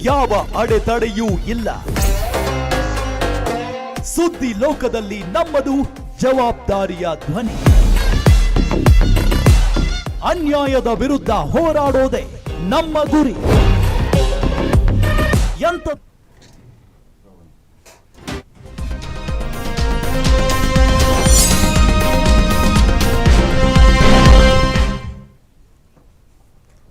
ಯಾವ ಅಡೆತಡೆಯೂ ಇಲ್ಲ. ಸುದ್ದಿ ಲೋಕದಲ್ಲಿ ನಮ್ಮದು ಜವಾಬ್ದಾರಿಯ ಧ್ವನಿ. ಅನ್ಯಾಯದ ವಿರುದ್ಧ ಹೋರಾಡೋದೇ ನಮ್ಮ ಗುರಿ. ಎಂತ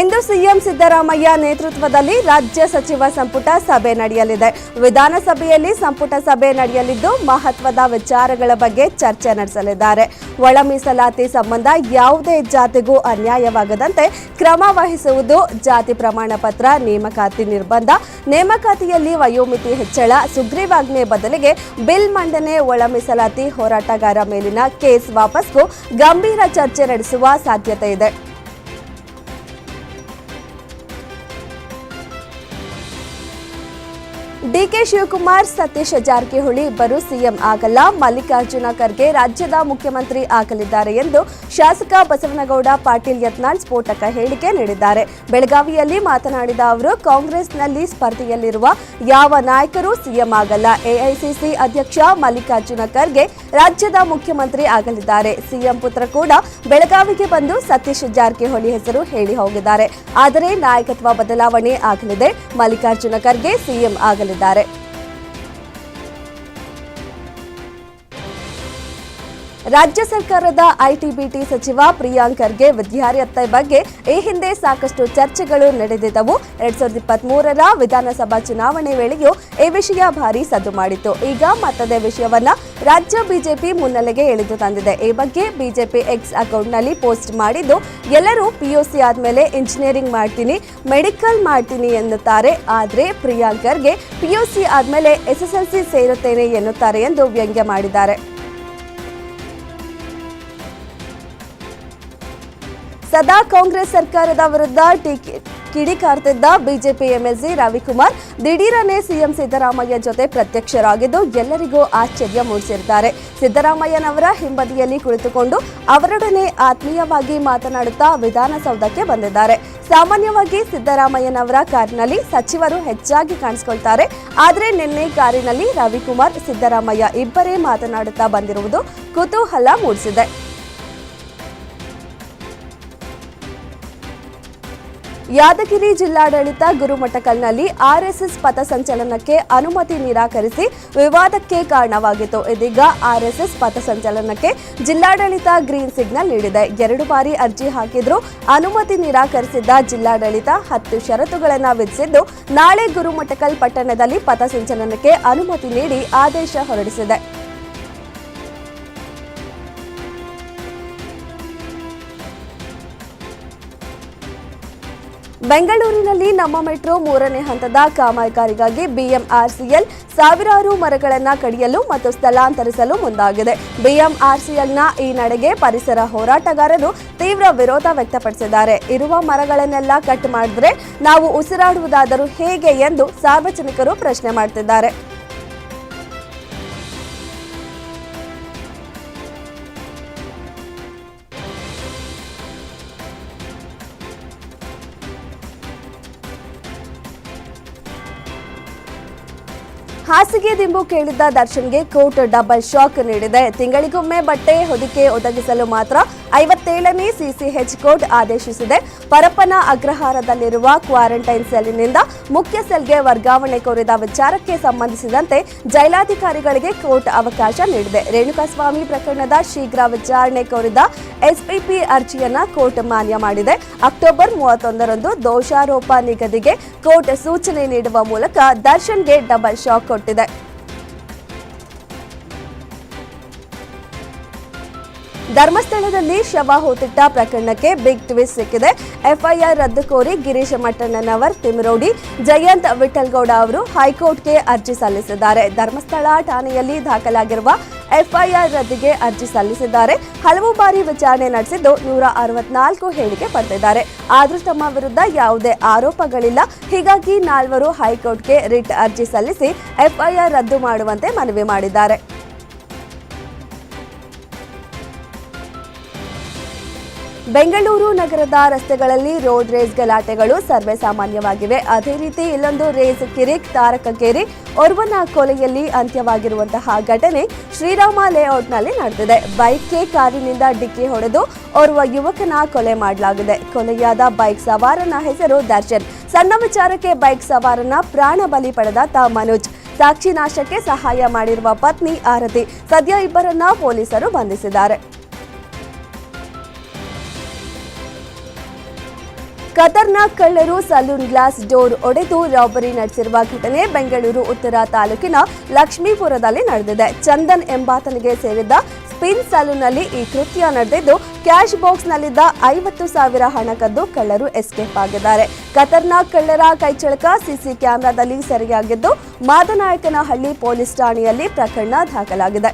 ಇಂದು ಸಿಎಂ ಸಿದ್ದರಾಮಯ್ಯ ನೇತೃತ್ವದಲ್ಲಿ ರಾಜ್ಯ ಸಚಿವ ಸಂಪುಟ ಸಭೆ ನಡೆಯಲಿದೆ. ವಿಧಾನಸಭೆಯಲ್ಲಿ ಸಂಪುಟ ಸಭೆ ನಡೆಯಲಿದ್ದು ಮಹತ್ವದ ವಿಚಾರಗಳ ಬಗ್ಗೆ ಚರ್ಚೆ ನಡೆಸಲಿದ್ದಾರೆ. ಒಳ ಮೀಸಲಾತಿ ಸಂಬಂಧ ಯಾವುದೇ ಜಾತಿಗೂ ಅನ್ಯಾಯವಾಗದಂತೆ ಕ್ರಮ ವಹಿಸುವುದು ಜಾತಿ ಪ್ರಮಾಣ ಪತ್ರ, ನೇಮಕಾತಿ ನಿರ್ಬಂಧ, ನೇಮಕಾತಿಯಲ್ಲಿ ವಯೋಮಿತಿ ಹೆಚ್ಚಳ, ಸುಗ್ರೀವಾಜ್ಞೆ ಬದಲಿಗೆ ಬಿಲ್ ಮಂಡನೆ, ಒಳ ಮೀಸಲಾತಿ ಹೋರಾಟಗಾರ ಮೇಲಿನ ಕೇಸ್ ವಾಪಸ್ಗೂ ಗಂಭೀರ ಚರ್ಚೆ ನಡೆಸುವ ಸಾಧ್ಯತೆ ಇದೆ. ಡಿಕೆ ಶಿವಕುಮಾರ್, ಸತೀಶ್ ಜಾರಕಿಹೊಳಿ ಇಬ್ಬರು ಸಿಎಂ ಆಗಲ್ಲ. ಮಲ್ಲಿಕಾರ್ಜುನ ಖರ್ಗೆ ರಾಜ್ಯದ ಮುಖ್ಯಮಂತ್ರಿ ಆಗಲಿದ್ದಾರೆ ಎಂದು ಶಾಸಕ ಬಸವನಗೌಡ ಪಾಟೀಲ್ ಯತ್ನಾಳ್ ಸ್ಫೋಟಕ ಹೇಳಿಕೆ ನೀಡಿದ್ದಾರೆ. ಬೆಳಗಾವಿಯಲ್ಲಿ ಮಾತನಾಡಿದ ಅವರು, ಕಾಂಗ್ರೆಸ್ನಲ್ಲಿ ಸ್ಪರ್ಧೆಯಲ್ಲಿರುವ ಯಾವ ನಾಯಕರು ಸಿಎಂ ಆಗಲ್ಲ. ಎಐಸಿಸಿ ಅಧ್ಯಕ್ಷ ಮಲ್ಲಿಕಾರ್ಜುನ ಖರ್ಗೆ ರಾಜ್ಯದ ಮುಖ್ಯಮಂತ್ರಿ ಆಗಲಿದ್ದಾರೆ. ಸಿಎಂ ಪುತ್ರ ಕೂಡ ಬೆಳಗಾವಿಗೆ ಬಂದು ಸತೀಶ್ ಜಾರಕಿಹೊಳಿ ಹೆಸರು ಹೇಳಿ ಹೋಗಿದ್ದಾರೆ. ಆದರೆ ನಾಯಕತ್ವ ಬದಲಾವಣೆ ಆಗಲಿದೆ. ಮಲ್ಲಿಕಾರ್ಜುನ ಖರ್ಗೆ ಸಿಎಂ ಆಗಲಿದ್ದಾರೆ. ಹೇಳಿದ್ದಾರೆ ರಾಜ್ಯ ಸರ್ಕಾರದ ಐಟಿಬಿಟಿ ಸಚಿವ ಪ್ರಿಯಾಂಕ್ ಖರ್ಗೆ ವಿದ್ಯಾರ್ಹತೆ ಬಗ್ಗೆ ಈ ಹಿಂದೆ ಸಾಕಷ್ಟು ಚರ್ಚೆಗಳು ನಡೆದಿದ್ದವು. ಎರಡ್ ಸಾವಿರದ ಇಪ್ಪತ್ತ್ ಮೂರರ ವಿಧಾನಸಭಾ ಚುನಾವಣೆ ವೇಳೆಯೂ ಈ ವಿಷಯ ಭಾರಿ ಸದ್ದು ಮಾಡಿತ್ತು. ಈಗ ಮತ್ತದೇ ವಿಷಯವನ್ನ ರಾಜ್ಯ ಬಿಜೆಪಿ ಮುನ್ನೆಲೆಗೆ ಎಳೆದು ತಂದಿದೆ. ಈ ಬಗ್ಗೆ ಬಿಜೆಪಿ ಎಕ್ಸ್ ಅಕೌಂಟ್ನಲ್ಲಿ ಪೋಸ್ಟ್ ಮಾಡಿದ್ದು, ಎಲ್ಲರೂ ಪಿಯುಸಿ ಆದ್ಮೇಲೆ ಇಂಜಿನಿಯರಿಂಗ್ ಮಾಡ್ತೀನಿ, ಮೆಡಿಕಲ್ ಮಾಡ್ತೀನಿ ಎನ್ನುತ್ತಾರೆ. ಆದರೆ ಪ್ರಿಯಾಂಕ್ ಖರ್ಗೆ ಪಿಯುಸಿ ಆದ್ಮೇಲೆ ಎಸ್ಎಸ್ಎಲ್ಸಿ ಸೇರುತ್ತೇನೆ ಎನ್ನುತ್ತಾರೆ ಎಂದು ವ್ಯಂಗ್ಯ ಮಾಡಿದ್ದಾರೆ. ಸದಾ ಕಾಂಗ್ರೆಸ್ ಸರ್ಕಾರದ ವಿರುದ್ಧ ಟೀಕೆ ಕಿಡಿಕಾರ್ತಿದ್ದ ಬಿಜೆಪಿ ಎಂಎಲ್ಸಿ ರವಿಕುಮಾರ್ ದಿಢೀರನೆ ಸಿಎಂ ಸಿದ್ದರಾಮಯ್ಯ ಜೊತೆ ಪ್ರತ್ಯಕ್ಷರಾಗಿದ್ದು ಎಲ್ಲರಿಗೂ ಆಶ್ಚರ್ಯ ಮೂಡಿಸಿದ್ದಾರೆ. ಸಿದ್ದರಾಮಯ್ಯನವರ ಹಿಂಬದಿಯಲ್ಲಿ ಕುಳಿತುಕೊಂಡು ಅವರೊಡನೆ ಆತ್ಮೀಯವಾಗಿ ಮಾತನಾಡುತ್ತಾ ವಿಧಾನಸೌಧಕ್ಕೆ ಬಂದಿದ್ದಾರೆ. ಸಾಮಾನ್ಯವಾಗಿ ಸಿದ್ದರಾಮಯ್ಯನವರ ಕಾರಿನಲ್ಲಿ ಸಚಿವರು ಹೆಚ್ಚಾಗಿ ಕಾಣಿಸಿಕೊಳ್ತಾರೆ. ಆದರೆ ನಿನ್ನೆ ಕಾರಿನಲ್ಲಿ ರವಿಕುಮಾರ್, ಸಿದ್ದರಾಮಯ್ಯ ಇಬ್ಬರೇ ಮಾತನಾಡುತ್ತಾ ಬಂದಿರುವುದು ಕುತೂಹಲ ಮೂಡಿಸಿದೆ. ಯಾದಗಿರಿ ಜಿಲ್ಲಾಡಳಿತ ಗುರುಮಠಕಲ್ನಲ್ಲಿ ಆರ್ಎಸ್ಎಸ್ ಪಥಸಂಚಲನಕ್ಕೆ ಅನುಮತಿ ನಿರಾಕರಿಸಿ ವಿವಾದಕ್ಕೆ ಕಾರಣವಾಗಿತ್ತು. ಇದೀಗ ಆರ್ಎಸ್ಎಸ್ ಪಥಸಂಚಲನಕ್ಕೆ ಜಿಲ್ಲಾಡಳಿತ ಗ್ರೀನ್ ಸಿಗ್ನಲ್ ನೀಡಿದೆ. ಎರಡು ಬಾರಿ ಅರ್ಜಿ ಹಾಕಿದ್ರು ಅನುಮತಿ ನಿರಾಕರಿಸಿದ್ದ ಜಿಲ್ಲಾಡಳಿತ ಹತ್ತು ಷರತ್ತುಗಳನ್ನು ವಿಧಿಸಿದ್ದು, ನಾಳೆ ಗುರುಮಠಕಲ್ ಪಟ್ಟಣದಲ್ಲಿ ಪಥಸಂಚಲನಕ್ಕೆ ಅನುಮತಿ ನೀಡಿ ಆದೇಶ ಹೊರಡಿಸಿದೆ. ಬೆಂಗಳೂರಿನಲ್ಲಿ ನಮ್ಮ ಮೆಟ್ರೋ ಮೂರನೇ ಹಂತದ ಕಾಮಗಾರಿಗಾಗಿ ಬಿಎಂಆರ್ಸಿಎಲ್ ಸಾವಿರಾರು ಮರಗಳನ್ನು ಕಡಿಯಲು ಮತ್ತು ಸ್ಥಳಾಂತರಿಸಲು ಮುಂದಾಗಿದೆ. ಬಿಎಂಆರ್ಸಿಎಲ್ನ ಈ ನಡೆಗೆ ಪರಿಸರ ಹೋರಾಟಗಾರರು ತೀವ್ರ ವಿರೋಧ ವ್ಯಕ್ತಪಡಿಸಿದ್ದಾರೆ. ಇರುವ ಮರಗಳನ್ನೆಲ್ಲ ಕಟ್ ಮಾಡಿದ್ರೆ ನಾವು ಉಸಿರಾಡುವುದಾದರೂ ಹೇಗೆ ಎಂದು ಸಾರ್ವಜನಿಕರು ಪ್ರಶ್ನೆ ಮಾಡ್ತಿದ್ದಾರೆ. ಹಾಸಿಗೆ ದಿಂಬು ಕೇಳಿದ್ದ ದರ್ಶನ್ಗೆ ಕೋರ್ಟ್ ಡಬಲ್ ಶಾಕ್ ನೀಡಿದೆ. ತಿಂಗಳಿಗೊಮ್ಮೆ ಬಟ್ಟೆ ಹೊದಿಕೆ ಒದಗಿಸಲು ಮಾತ್ರ ಐವತ್ತೇಳನೇ ಸಿಸಿಎಚ್ ಕೋರ್ಟ್ ಆದೇಶಿಸಿದೆ. ಪರಪ್ಪನ ಅಗ್ರಹಾರದಲ್ಲಿರುವ ಕ್ವಾರಂಟೈನ್ ಸೆಲ್ನಿಂದ ಮುಖ್ಯ ಸೆಲ್ಗೆ ವರ್ಗಾವಣೆ ಕೋರಿದ ವಿಚಾರಕ್ಕೆ ಸಂಬಂಧಿಸಿದಂತೆ ಜೈಲಾಧಿಕಾರಿಗಳಿಗೆ ಕೋರ್ಟ್ ಅವಕಾಶ ನೀಡಿದೆ. ರೇಣುಕಾಸ್ವಾಮಿ ಪ್ರಕರಣದ ಶೀಘ್ರ ವಿಚಾರಣೆ ಕೋರಿದ ಎಸ್ಪಿಪಿ ಅರ್ಜಿಯನ್ನ ಕೋರ್ಟ್ ಮಾನ್ಯ ಮಾಡಿದೆ. ಅಕ್ಟೋಬರ್ ಮೂವತ್ತೊಂದರಂದು ದೋಷಾರೋಪ ನಿಗದಿಗೆ ಕೋರ್ಟ್ ಸೂಚನೆ ನೀಡುವ ಮೂಲಕ ದರ್ಶನ್ಗೆ ಡಬಲ್ ಶಾಕ್ ಕಾಣಿಸಿಕೊಳ್ತಿದೆ ಧರ್ಮಸ್ಥಳದಲ್ಲಿ ಶವ ಹೊತ್ತಿಟ್ಟ ಪ್ರಕರಣಕ್ಕೆ ಬಿಗ್ ಟ್ವಿಸ್ಟ್ ಸಿಕ್ಕಿದೆ. ಎಫ್ಐಆರ್ ರದ್ದು ಕೋರಿ ಗಿರೀಶ ಮಟ್ಟಣ್ಣನವರ್, ತಿಮರೋಡಿ, ಜಯಂತ್ ವಿಠಲ್ಗೌಡ ಅವರು ಹೈಕೋರ್ಟ್ಗೆ ಅರ್ಜಿ ಸಲ್ಲಿಸಿದ್ದಾರೆ. ಧರ್ಮಸ್ಥಳ ಠಾಣೆಯಲ್ಲಿ ದಾಖಲಾಗಿರುವ ಎಫ್ಐಆರ್ ರದ್ದಿಗೆ ಅರ್ಜಿ ಸಲ್ಲಿಸಿದ್ದಾರೆ. ಹಲವು ಬಾರಿ ವಿಚಾರಣೆ ನಡೆಸಿದ್ದು ನೂರ ಅರವತ್ನಾಲ್ಕು ಹೇಳಿಕೆ ಪಡೆದಿದ್ದಾರೆ. ಆದರೂ ತಮ್ಮ ವಿರುದ್ಧ ಯಾವುದೇ ಆರೋಪಗಳಿಲ್ಲ. ಹೀಗಾಗಿ ನಾಲ್ವರು ಹೈಕೋರ್ಟ್ಗೆ ರಿಟ್ ಅರ್ಜಿ ಸಲ್ಲಿಸಿ ಎಫ್ಐಆರ್ ರದ್ದು ಮಾಡುವಂತೆ ಮನವಿ ಮಾಡಿದ್ದಾರೆ. ಬೆಂಗಳೂರು ನಗರದ ರಸ್ತೆಗಳಲ್ಲಿ ರೋಡ್ ರೇಸ್ ಗಲಾಟೆಗಳು ಸರ್ವೇ ಸಾಮಾನ್ಯವಾಗಿವೆ. ಅದೇ ರೀತಿ ಇಲ್ಲೊಂದು ರೇಸ್ ಕಿರಿಕ್ ತಾರಕಕೇರಿ ಓರ್ವನ ಕೊಲೆಯಲ್ಲಿ ಅಂತ್ಯವಾಗಿರುವಂತಹ ಘಟನೆ ಶ್ರೀರಾಮ ಲೇಔಟ್ನಲ್ಲಿ ನಡೆದಿದೆ. ಬೈಕ್ಗೆ ಕಾರಿನಿಂದ ಡಿಕ್ಕಿ ಹೊಡೆದು ಓರ್ವ ಯುವಕನ ಕೊಲೆ ಮಾಡಲಾಗಿದೆ. ಕೊಲೆಯಾದ ಬೈಕ್ ಸವಾರನ ಹೆಸರು ದರ್ಶನ್. ಸಣ್ಣ ವಿಚಾರಕ್ಕೆ ಬೈಕ್ ಸವಾರನ ಪ್ರಾಣ ಬಲಿ ಪಡೆದಾತ ಮನೋಜ್. ಸಾಕ್ಷಿ ನಾಶಕ್ಕೆ ಸಹಾಯ ಮಾಡಿರುವ ಪತ್ನಿ ಆರತಿ. ಸದ್ಯ ಇಬ್ಬರನ್ನ ಪೊಲೀಸರು ಬಂಧಿಸಿದ್ದಾರೆ. ಖತರ್ನಾಕ್ ಕಳ್ಳರು ಸಲೂನ್ ಗ್ಲಾಸ್ ಡೋರ್ ಒಡೆದು ರಾಬರಿ ನಡೆಸಿರುವ ಘಟನೆ ಬೆಂಗಳೂರು ಉತ್ತರ ತಾಲೂಕಿನ ಲಕ್ಷ್ಮೀಪುರದಲ್ಲಿ ನಡೆದಿದೆ. ಚಂದನ್ ಎಂಬಾತನಿಗೆ ಸೇರಿದ್ದ ಸ್ಪಿನ್ ಸಲೂನ್ನಲ್ಲಿ ಈ ಕೃತ್ಯ ನಡೆದಿದ್ದು, ಕ್ಯಾಶ್ ಬಾಕ್ಸ್ನಲ್ಲಿದ್ದ ಐವತ್ತು ಸಾವಿರ ಹಣ ಕದ್ದು ಕಳ್ಳರು ಎಸ್ಕೇಪ್ ಆಗಿದ್ದಾರೆ. ಖತರ್ನಾಕ್ ಕಳ್ಳರ ಕೈಚಳಕ ಸಿಸಿ ಕ್ಯಾಮೆರಾದಲ್ಲಿ ಸೆರೆಯಾಗಿದ್ದು, ಮಾದನಾಯಕನಹಳ್ಳಿ ಪೊಲೀಸ್ ಠಾಣೆಯಲ್ಲಿ ಪ್ರಕರಣ ದಾಖಲಾಗಿದೆ.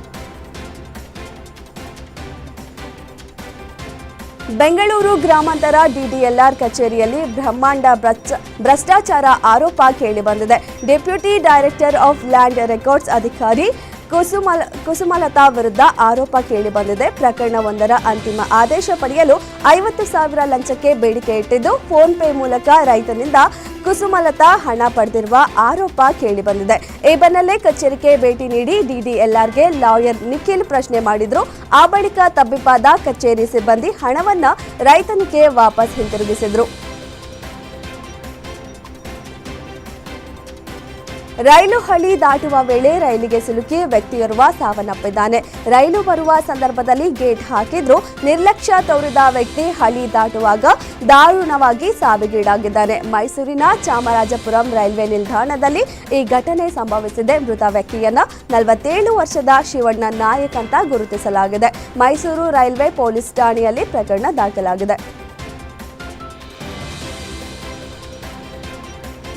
ಬೆಂಗಳೂರು ಗ್ರಾಮಾಂತರ ಡಿಡಿಎಲ್ಆರ್ ಕಚೇರಿಯಲ್ಲಿ ಬ್ರಹ್ಮಾಂಡ ಭ್ರಷ್ಟ- ಭ್ರಷ್ಟಾಚಾರ ಆರೋಪ ಕೇಳಿಬಂದಿದೆ deputy director of land records ಅಧಿಕಾರಿ ಕುಸುಮಲ ಕುಸುಮಲತಾ ವಿರುದ್ಧ ಆರೋಪ ಕೇಳಿಬಂದಿದೆ ಪ್ರಕರಣವೊಂದರ ಅಂತಿಮ ಆದೇಶ ಪಡೆಯಲು ಐವತ್ತು ಸಾವಿರ ಲಂಚಕ್ಕೆ ಬೇಡಿಕೆ ಇಟ್ಟಿದ್ದು, ಫೋನ್ ಪೇ ಮೂಲಕ ರೈತನಿಂದ ಕುಸುಮಲತಾ ಹಣ ಪಡೆದಿರುವ ಆರೋಪ ಕೇಳಿಬಂದಿದೆ ಈ ಬೆನ್ನಲ್ಲೇ ಕಚೇರಿಗೆ ಭೇಟಿ ನೀಡಿ ಡಿಡಿಎಲ್ಆರ್ಗೆ ಲಾಯರ್ ನಿಖಿಲ್ ಪ್ರಶ್ನೆ ಮಾಡಿದ್ರು. ಆ ಬಳಿಕ ತಬ್ಬಿಪ್ಪಾದ ಕಚೇರಿ ಸಿಬ್ಬಂದಿ ಹಣವನ್ನ ರೈತನಿಗೆ ವಾಪಸ್ ಹಿಂತಿರುಗಿಸಿದ್ರು. ರೈಲು ಹಳಿ ದಾಟುವ ವೇಳೆ ರೈಲಿಗೆ ಸಿಲುಕಿ ವ್ಯಕ್ತಿಯೋರ್ವ ಸಾವನ್ನಪ್ಪಿದ್ದಾನೆ. ರೈಲು ಬರುವ ಸಂದರ್ಭದಲ್ಲಿ ಗೇಟ್ ಹಾಕಿದ್ರು ನಿರ್ಲಕ್ಷ್ಯ ತೋರಿದ ವ್ಯಕ್ತಿ ಹಳಿ ದಾಟುವಾಗ ದಾರುಣವಾಗಿ ಸಾವಿಗೀಡಾಗಿದ್ದಾನೆ. ಮೈಸೂರಿನ ಚಾಮರಾಜಪುರಂ ರೈಲ್ವೆ ನಿಲ್ದಾಣದಲ್ಲಿ ಈ ಘಟನೆ ಸಂಭವಿಸಿದೆ. ಮೃತ ವ್ಯಕ್ತಿಯನ್ನ ನಲವತ್ತೇಳು ವರ್ಷದ ಶಿವಣ್ಣ ನಾಯಕ್ ಅಂತ ಗುರುತಿಸಲಾಗಿದೆ. ಮೈಸೂರು ರೈಲ್ವೆ ಪೊಲೀಸ್ ಠಾಣೆಯಲ್ಲಿ ಪ್ರಕರಣ ದಾಖಲಾಗಿದೆ.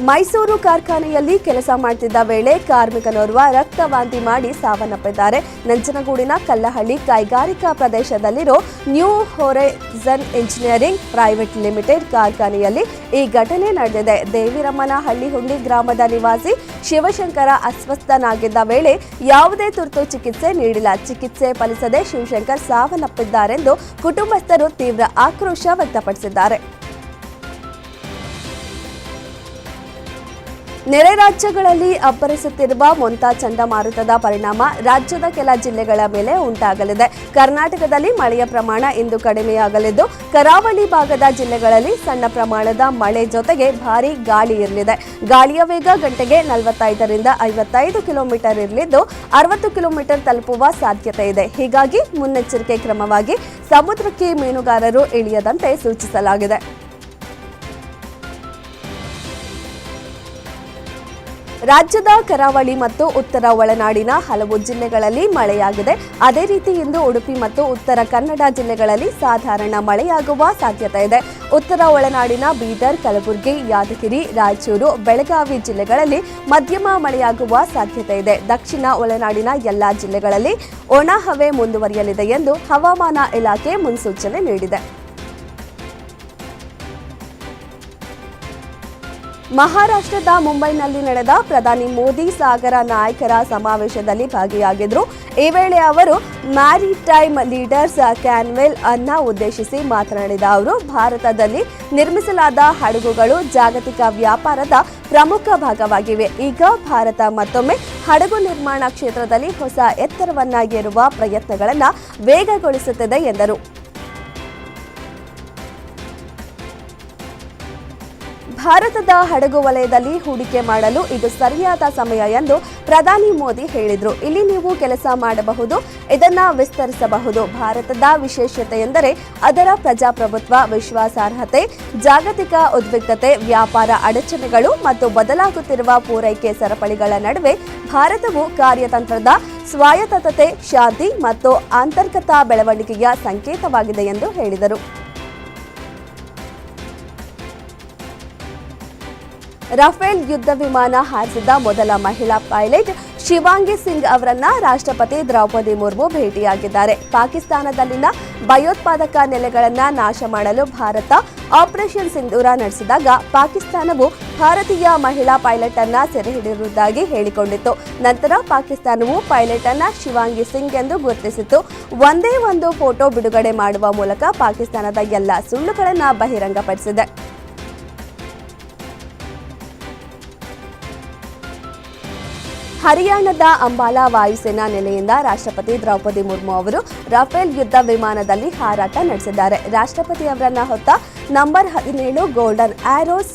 ಮೈಸೂರು ಕಾರ್ಖಾನೆಯಲ್ಲಿ ಕೆಲಸ ಮಾಡ್ತಿದ್ದ ವೇಳೆ ಕಾರ್ಮಿಕನೋರ್ವ ರಕ್ತವಾಂತಿ ಮಾಡಿ ಸಾವನ್ನಪ್ಪಿದ್ದಾರೆ. ನಂಜನಗೂಡಿನ ಕಲ್ಲಹಳ್ಳಿ ಕೈಗಾರಿಕಾ ಪ್ರದೇಶದಲ್ಲಿರೋ new horizon engineering private limited ಕಾರ್ಖಾನೆಯಲ್ಲಿ ಈ ಘಟನೆ ನಡೆದಿದೆ. ದೇವಿರಮ್ಮನಹಳ್ಳಿ ಹುಂಡಿ ಗ್ರಾಮದ ನಿವಾಸಿ ಶಿವಶಂಕರ ಅಸ್ವಸ್ಥನಾಗಿದ್ದ ವೇಳೆ ಯಾವುದೇ ತುರ್ತು ಚಿಕಿತ್ಸೆ ನೀಡಿಲ್ಲ. ಚಿಕಿತ್ಸೆ ಫಲಿಸದೆ ಶಿವಶಂಕರ್ ಸಾವನ್ನಪ್ಪಿದ್ದಾರೆಂದು ಕುಟುಂಬಸ್ಥರು ತೀವ್ರ ಆಕ್ರೋಶ ವ್ಯಕ್ತಪಡಿಸಿದ್ದಾರೆ. ನೆರೆ ರಾಜ್ಯಗಳಲ್ಲಿ ಅಬ್ಬರಿಸುತ್ತಿರುವ ಮೊಂತಾ ಚಂಡಮಾರುತದ ಪರಿಣಾಮ ರಾಜ್ಯದ ಕೆಲ ಜಿಲ್ಲೆಗಳ ಮೇಲೆ ಉಂಟಾಗಲಿದೆ. ಕರ್ನಾಟಕದಲ್ಲಿ ಮಳೆಯ ಪ್ರಮಾಣ ಇಂದು ಕಡಿಮೆಯಾಗಲಿದ್ದು, ಕರಾವಳಿ ಭಾಗದ ಜಿಲ್ಲೆಗಳಲ್ಲಿ ಸಣ್ಣ ಪ್ರಮಾಣದ ಮಳೆ ಜೊತೆಗೆ ಭಾರೀ ಗಾಳಿ ಇರಲಿದೆ. ಗಾಳಿಯ ವೇಗ ಗಂಟೆಗೆ ನಲವತ್ತೈದರಿಂದ ಐವತ್ತೈದು ಕಿಲೋಮೀಟರ್ ಇರಲಿದ್ದು, ಅರವತ್ತು ಕಿಲೋಮೀಟರ್ ತಲುಪುವ ಸಾಧ್ಯತೆ ಇದೆ. ಹೀಗಾಗಿ ಮುನ್ನೆಚ್ಚರಿಕೆ ಕ್ರಮವಾಗಿ ಸಮುದ್ರಕ್ಕೆ ಮೀನುಗಾರರು ಇಳಿಯದಂತೆ ಸೂಚಿಸಲಾಗಿದೆ. ರಾಜ್ಯದ ಕರಾವಳಿ ಮತ್ತು ಉತ್ತರ ಒಳನಾಡಿನ ಹಲವು ಜಿಲ್ಲೆಗಳಲ್ಲಿ ಮಳೆಯಾಗಿದೆ. ಅದೇ ರೀತಿ ಇಂದು ಉಡುಪಿ ಮತ್ತು ಉತ್ತರ ಕನ್ನಡ ಜಿಲ್ಲೆಗಳಲ್ಲಿ ಸಾಧಾರಣ ಮಳೆಯಾಗುವ ಸಾಧ್ಯತೆ ಇದೆ. ಉತ್ತರ ಒಳನಾಡಿನ ಬೀದರ್, ಕಲಬುರಗಿ, ಯಾದಗಿರಿ, ರಾಯಚೂರು, ಬೆಳಗಾವಿ ಜಿಲ್ಲೆಗಳಲ್ಲಿ ಮಧ್ಯಮ ಮಳೆಯಾಗುವ ಸಾಧ್ಯತೆ ಇದೆ. ದಕ್ಷಿಣ ಒಳನಾಡಿನ ಎಲ್ಲಾ ಜಿಲ್ಲೆಗಳಲ್ಲಿ ಒಣ ಹವೆ ಮುಂದುವರಿಯಲಿದೆ ಎಂದು ಹವಾಮಾನ ಇಲಾಖೆ ಮುನ್ಸೂಚನೆ ನೀಡಿದೆ. ಮಹಾರಾಷ್ಟ್ರದ ಮುಂಬೈನಲ್ಲಿ ನಡೆದ ಪ್ರಧಾನಿ ಮೋದಿ ಸಾಗರ ನಾಯಕರ ಸಮಾವೇಶದಲ್ಲಿ ಭಾಗಿಯಾಗಿದ್ದರು ಈ ವೇಳೆ ಅವರು ಮ್ಯಾರಿಟೈಮ್ ಲೀಡರ್ಸ್ ಕ್ಯಾನ್ವೆಲ್ ಅನ್ನ ಉದ್ದೇಶಿಸಿ ಮಾತನಾಡಿದ ಅವರು, ಭಾರತದಲ್ಲಿ ನಿರ್ಮಿಸಲಾದ ಹಡಗುಗಳು ಜಾಗತಿಕ ವ್ಯಾಪಾರದ ಪ್ರಮುಖ ಭಾಗವಾಗಿವೆ. ಈಗ ಭಾರತ ಮತ್ತೊಮ್ಮೆ ಹಡಗು ನಿರ್ಮಾಣ ಕ್ಷೇತ್ರದಲ್ಲಿ ಹೊಸ ಎತ್ತರವನ್ನಾಗಿರುವ ಪ್ರಯತ್ನಗಳನ್ನು ವೇಗಗೊಳಿಸುತ್ತದೆ ಎಂದರು. ಭಾರತದ ಹಡಗು ವಲಯದಲ್ಲಿ ಹೂಡಿಕೆ ಮಾಡಲು ಇದು ಸರಿಯಾದ ಸಮಯ ಎಂದು ಪ್ರಧಾನಿ ಮೋದಿ ಹೇಳಿದರು. ಇಲ್ಲಿ ನೀವು ಕೆಲಸ ಮಾಡಬಹುದು, ಇದನ್ನ ವಿಸ್ತರಿಸಬಹುದು. ಭಾರತದ ವಿಶೇಷತೆ ಎಂದರೆ ಅದರ ಪ್ರಜಾಪ್ರಭುತ್ವ, ವಿಶ್ವಾಸಾರ್ಹತೆ, ಜಾಗತಿಕ ಉದ್ವಿಗ್ನತೆ, ವ್ಯಾಪಾರ ಅಡಚಣೆಗಳು ಮತ್ತು ಬದಲಾಗುತ್ತಿರುವ ಪೂರೈಕೆ ಸರಪಳಿಗಳ ನಡುವೆ ಭಾರತವು ಕಾರ್ಯತಂತ್ರದ ಸ್ವಾಯತ್ತತೆ, ಶಾಂತಿ ಮತ್ತು ಅಂತರ್ಗತ ಬೆಳವಣಿಗೆಯ ಸಂಕೇತವಾಗಿದೆ ಎಂದು ಹೇಳಿದರು. ರಫೇಲ್ ಯುದ್ಧ ವಿಮಾನ ಹಾರಿಸಿದ ಮೊದಲ ಮಹಿಳಾ ಪೈಲಟ್ ಶಿವಾಂಗಿ ಸಿಂಗ್ ಅವರನ್ನ ರಾಷ್ಟ್ರಪತಿ ದ್ರೌಪದಿ ಮುರ್ಮು ಭೇಟಿಯಾಗಿದ್ದಾರೆ. ಪಾಕಿಸ್ತಾನದಲ್ಲಿನ ಭಯೋತ್ಪಾದಕ ನೆಲೆಗಳನ್ನು ನಾಶ ಮಾಡಲು ಭಾರತ ಆಪರೇಷನ್ ಸಿಂಧೂರ ನಡೆಸಿದಾಗ ಪಾಕಿಸ್ತಾನವು ಭಾರತೀಯ ಮಹಿಳಾ ಪೈಲಟ್ ಅನ್ನ ಸೆರೆ ಹೇಳಿಕೊಂಡಿತ್ತು. ನಂತರ ಪಾಕಿಸ್ತಾನವು ಪೈಲಟ್ ಅನ್ನ ಶಿವಾಂಗಿ ಸಿಂಗ್ ಎಂದು ಗುರುತಿಸಿತ್ತು. ಒಂದೇ ಒಂದು ಫೋಟೋ ಬಿಡುಗಡೆ ಮಾಡುವ ಮೂಲಕ ಪಾಕಿಸ್ತಾನದ ಎಲ್ಲ ಸುಳ್ಳುಗಳನ್ನು ಬಹಿರಂಗಪಡಿಸಿದೆ. ಹರಿಯಾಣದ ಅಂಬಾಲಾ ವಾಯುಸೇನಾ ನೆಲೆಯಿಂದ ರಾಷ್ಟ್ರಪತಿ ದ್ರೌಪದಿ ಮುರ್ಮು ಅವರು ರಫೇಲ್ ಯುದ್ಧ ವಿಮಾನದಲ್ಲಿ ಹಾರಾಟ ನಡೆಸಿದ್ದಾರೆ. ರಾಷ್ಟ್ರಪತಿ ಅವರನ್ನ ಹೊತ್ತ ನಂಬರ್ ಹದಿನೇಳು ಗೋಲ್ಡನ್ ಆರೋಸ್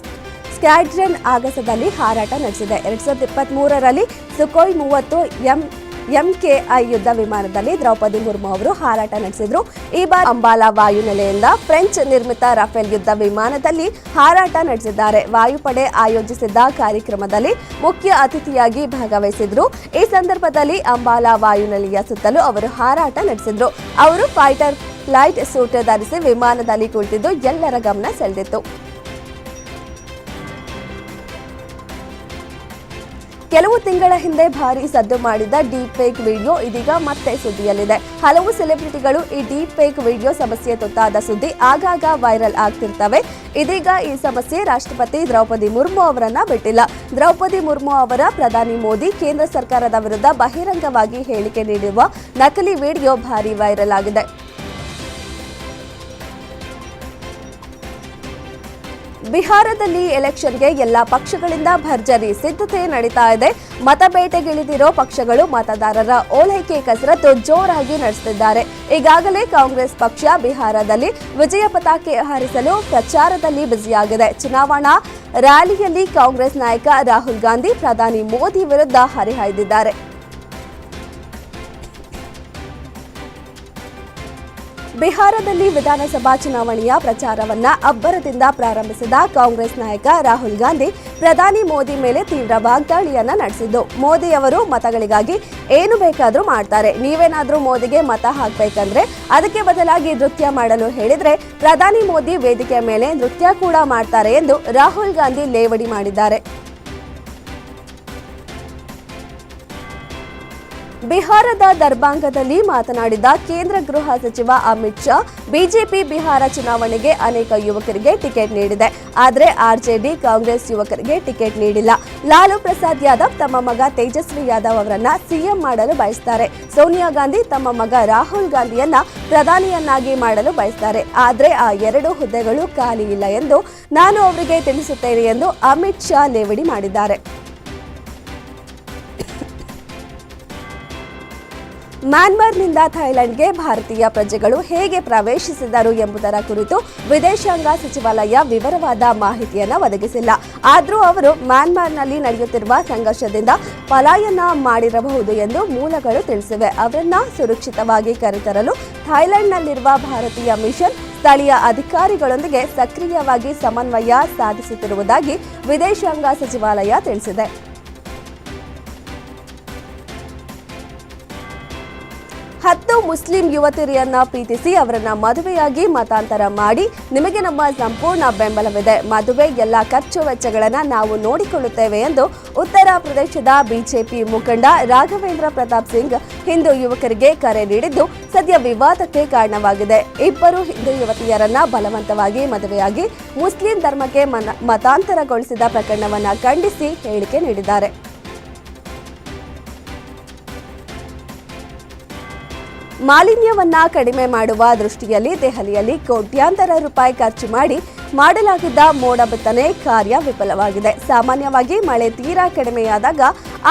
ಸ್ಕ್ವಾಡ್ರನ್ ಆಗಸದಲ್ಲಿ ಹಾರಾಟ ನಡೆಸಿದೆ. ಎರಡ್ ಸಾವಿರದ ಇಪ್ಪತ್ತ್ ಮೂರರಲ್ಲಿ ಸುಕೋಯ್ ಮೂವತ್ತು ಎಂ ಎಂಕೆಐ ಯುದ್ಧ ವಿಮಾನದಲ್ಲಿ ದ್ರೌಪದಿ ಮುರ್ಮು ಅವರು ಹಾರಾಟ ನಡೆಸಿದ್ರು. ಈ ಬಾರಿ ಅಂಬಾಲಾ ವಾಯುನೆಲೆಯಿಂದ ಫ್ರೆಂಚ್ ನಿರ್ಮಿತ ರಫೇಲ್ ಯುದ್ಧ ವಿಮಾನದಲ್ಲಿ ಹಾರಾಟ ನಡೆಸಿದ್ದಾರೆ. ವಾಯುಪಡೆ ಆಯೋಜಿಸಿದ್ದ ಕಾರ್ಯಕ್ರಮದಲ್ಲಿ ಮುಖ್ಯ ಅತಿಥಿಯಾಗಿ ಭಾಗವಹಿಸಿದ್ರು. ಈ ಸಂದರ್ಭದಲ್ಲಿ ಅಂಬಾಲಾ ವಾಯುನೆಲೆಯ ಸುತ್ತಲೂ ಅವರು ಹಾರಾಟ ನಡೆಸಿದ್ರು. ಅವರು ಫೈಟರ್ ಫ್ಲೈಟ್ ಸೂಟ್ ಧರಿಸಿ ವಿಮಾನದಲ್ಲಿ ಕುಳಿತಿದ್ದು ಎಲ್ಲರ ಗಮನ ಸೆಳೆದಿತ್ತು. ಕೆಲವು ತಿಂಗಳ ಹಿಂದೆ ಭಾರಿ ಸದ್ದು ಮಾಡಿದ ಡೀಪ್ ಫೇಕ್ ವಿಡಿಯೋ ಇದೀಗ ಮತ್ತೆ ಸುದ್ದಿಯಲ್ಲಿದೆ. ಹಲವು ಸೆಲೆಬ್ರಿಟಿಗಳು ಈ ಡೀಪ್ ಫೇಕ್ ವಿಡಿಯೋ ಸಮಸ್ಯೆ ತುತ್ತಾದ ಸುದ್ದಿ ಆಗಾಗ ವೈರಲ್ ಆಗ್ತಿರ್ತವೆ. ಇದೀಗ ಈ ಸಮಸ್ಯೆ ರಾಷ್ಟ್ರಪತಿ ದ್ರೌಪದಿ ಮುರ್ಮು ಅವರನ್ನ ಬಿಟ್ಟಿಲ್ಲ. ದ್ರೌಪದಿ ಮುರ್ಮು ಅವರ ಪ್ರಧಾನಿ ಮೋದಿ ಕೇಂದ್ರ ಸರ್ಕಾರದ ವಿರುದ್ಧ ಬಹಿರಂಗವಾಗಿ ಹೇಳಿಕೆ ನೀಡಿರುವ ನಕಲಿ ವಿಡಿಯೋ ಭಾರಿ ವೈರಲ್ ಆಗಿದೆ. ಬಿಹಾರದಲ್ಲಿ ಎಲೆಕ್ಷನ್ಗೆ ಎಲ್ಲ ಪಕ್ಷಗಳಿಂದ ಭರ್ಜರಿ ಸಿದ್ಧತೆ ನಡೀತಾ ಇದೆ. ಮತಬೇಟೆಗಿಳಿದಿರೋ ಪಕ್ಷಗಳು ಮತದಾರರ ಓಲೈಕೆ ಕಸರತ್ತು ಜೋರಾಗಿ ನಡೆಸುತ್ತಿದ್ದಾರೆ ಈಗಾಗಲೇ ಕಾಂಗ್ರೆಸ್ ಪಕ್ಷ ಬಿಹಾರದಲ್ಲಿ ವಿಜಯ ಪತಾಕೆ ಹಾರಿಸಲು ಪ್ರಚಾರದಲ್ಲಿ ಬ್ಯುಸಿಯಾಗಿದೆ. ಚುನಾವಣಾ ರ್ಯಾಲಿಯಲ್ಲಿ ಕಾಂಗ್ರೆಸ್ ನಾಯಕ ರಾಹುಲ್ ಗಾಂಧಿ, ಪ್ರಧಾನಿ ಮೋದಿ ವಿರುದ್ಧ ಹರಿಹಾಯ್ದಿದ್ದಾರೆ. ಬಿಹಾರದಲ್ಲಿ ವಿಧಾನಸಭಾ ಚುನಾವಣೆಯ ಪ್ರಚಾರವನ್ನ ಅಬ್ಬರದಿಂದ ಪ್ರಾರಂಭಿಸಿದ ಕಾಂಗ್ರೆಸ್ ನಾಯಕ ರಾಹುಲ್ ಗಾಂಧಿ ಪ್ರಧಾನಿ ಮೋದಿ ಮೇಲೆ ತೀವ್ರ ವಾಗ್ದಾಳಿಯನ್ನ ನಡೆಸಿದ್ದು. ಮೋದಿ ಅವರು ಮತಗಳಿಗಾಗಿ ಏನು ಬೇಕಾದರೂ ಮಾಡ್ತಾರೆ. ನೀವೇನಾದರೂ ಮೋದಿಗೆ ಮತ ಹಾಕಬೇಕಂದ್ರೆ ಅದಕ್ಕೆ ಬದಲಾಗಿ ನೃತ್ಯ ಮಾಡಲು ಹೇಳಿದ್ರೆ ಪ್ರಧಾನಿ ಮೋದಿ ವೇದಿಕೆ ಮೇಲೆ ನೃತ್ಯ ಕೂಡ ಮಾಡ್ತಾರೆ ಎಂದು ರಾಹುಲ್ ಗಾಂಧಿ ಲೇವಡಿ ಮಾಡಿದ್ದಾರೆ. ಬಿಹಾರದ ದರ್ಬಾಂಗದಲ್ಲಿ ಮಾತನಾಡಿದ ಕೇಂದ್ರ ಗೃಹ ಸಚಿವ ಅಮಿತ್ ಶಾ, ಬಿಜೆಪಿ ಬಿಹಾರ ಚುನಾವಣೆಗೆ ಅನೇಕ ಯುವಕರಿಗೆ ಟಿಕೆಟ್ ನೀಡಿದೆ. ಆದರೆ ಆರ್ಜೆಡಿ ಕಾಂಗ್ರೆಸ್ ಯುವಕರಿಗೆ ಟಿಕೆಟ್ ನೀಡಿಲ್ಲ. ಲಾಲು ಪ್ರಸಾದ್ ಯಾದವ್ ತಮ್ಮ ಮಗ ತೇಜಸ್ವಿ ಯಾದವ್ ಅವರನ್ನ ಸಿಎಂ ಮಾಡಲು ಬಯಸ್ತಾರೆ. ಸೋನಿಯಾ ಗಾಂಧಿ ತಮ್ಮ ಮಗ ರಾಹುಲ್ ಗಾಂಧಿಯನ್ನ ಪ್ರಧಾನಿಯನ್ನಾಗಿ ಮಾಡಲು ಬಯಸ್ತಾರೆ. ಆದರೆ ಆ ಎರಡು ಹುದ್ದೆಗಳು ಖಾಲಿ ಇಲ್ಲ ಎಂದು ನಾನು ಅವರಿಗೆ ತಿಳಿಸುತ್ತೇನೆ ಎಂದು ಅಮಿತ್ ಶಾ ಲೇವಡಿ ಮಾಡಿದ್ದಾರೆ. ಮ್ಯಾನ್ಮಾರ್ನಿಂದ ಥೈಲ್ಯಾಂಡ್ಗೆ ಭಾರತೀಯ ಪ್ರಜೆಗಳು ಹೇಗೆ ಪ್ರವೇಶಿಸಿದರು ಎಂಬುದರ ಕುರಿತು ವಿದೇಶಾಂಗ ಸಚಿವಾಲಯ ವಿವರವಾದ ಮಾಹಿತಿಯನ್ನು ಒದಗಿಸಿಲ್ಲ. ಆದರೂ ಅವರು ಮ್ಯಾನ್ಮಾರ್ನಲ್ಲಿ ನಡೆಯುತ್ತಿರುವ ಸಂಘರ್ಷದಿಂದ ಪಲಾಯನ ಮಾಡಿರಬಹುದು ಎಂದು ಮೂಲಗಳು ತಿಳಿಸಿವೆ. ಅವರನ್ನ ಸುರಕ್ಷಿತವಾಗಿ ಕರೆತರಲು ಥೈಲ್ಯಾಂಡ್ನಲ್ಲಿರುವ ಭಾರತೀಯ ಮಿಷನ್ ಸ್ಥಳೀಯ ಅಧಿಕಾರಿಗಳೊಂದಿಗೆ ಸಕ್ರಿಯವಾಗಿ ಸಮನ್ವಯ ಸಾಧಿಸುತ್ತಿರುವುದಾಗಿ ವಿದೇಶಾಂಗ ಸಚಿವಾಲಯ ತಿಳಿಸಿದೆ. ಮುಸ್ಲಿಂ ಯುವತಿಯರನ್ನ ಪ್ರೀತಿಸಿ ಅವರನ್ನ ಮದುವೆಯಾಗಿ ಮತಾಂತರ ಮಾಡಿ ನಿಮಗೆ ನಮ್ಮ ಸಂಪೂರ್ಣ ಬೆಂಬಲವಿದೆ. ಮದುವೆ ಎಲ್ಲ ಖರ್ಚು ವೆಚ್ಚಗಳನ್ನ ನಾವು ನೋಡಿಕೊಳ್ಳುತ್ತೇವೆ ಎಂದು ಉತ್ತರ ಪ್ರದೇಶದ ಬಿಜೆಪಿ ಮುಖಂಡ ರಾಘವೇಂದ್ರ ಪ್ರತಾಪ್ ಸಿಂಗ್ ಹಿಂದೂ ಯುವಕರಿಗೆ ಕರೆ ನೀಡಿದ್ದು ಸದ್ಯ ವಿವಾದಕ್ಕೆ ಕಾರಣವಾಗಿದೆ. ಇಬ್ಬರು ಹಿಂದೂ ಯುವತಿಯರನ್ನ ಬಲವಂತವಾಗಿ ಮದುವೆಯಾಗಿ ಮುಸ್ಲಿಂ ಧರ್ಮಕ್ಕೆ ಮತಾಂತರಗೊಳಿಸಿದ ಪ್ರಕರಣವನ್ನ ಖಂಡಿಸಿ ಹೇಳಿಕೆ ನೀಡಿದ್ದಾರೆ. ಮಾಲಿನ್ಯವನ್ನ ಕಡಿಮೆ ಮಾಡುವ ದೃಷ್ಟಿಯಲ್ಲಿ ದೆಹಲಿಯಲ್ಲಿ ಕೋಟ್ಯಾಂತರ ರೂಪಾಯಿ ಖರ್ಚು ಮಾಡಿ ಮಾಡಲಾಗಿದ್ದ ಮೋಡ ಬಿತ್ತನೆ ಕಾರ್ಯ ವಿಫಲವಾಗಿದೆ. ಸಾಮಾನ್ಯವಾಗಿ ಮಳೆ ತೀರಾ ಕಡಿಮೆಯಾದಾಗ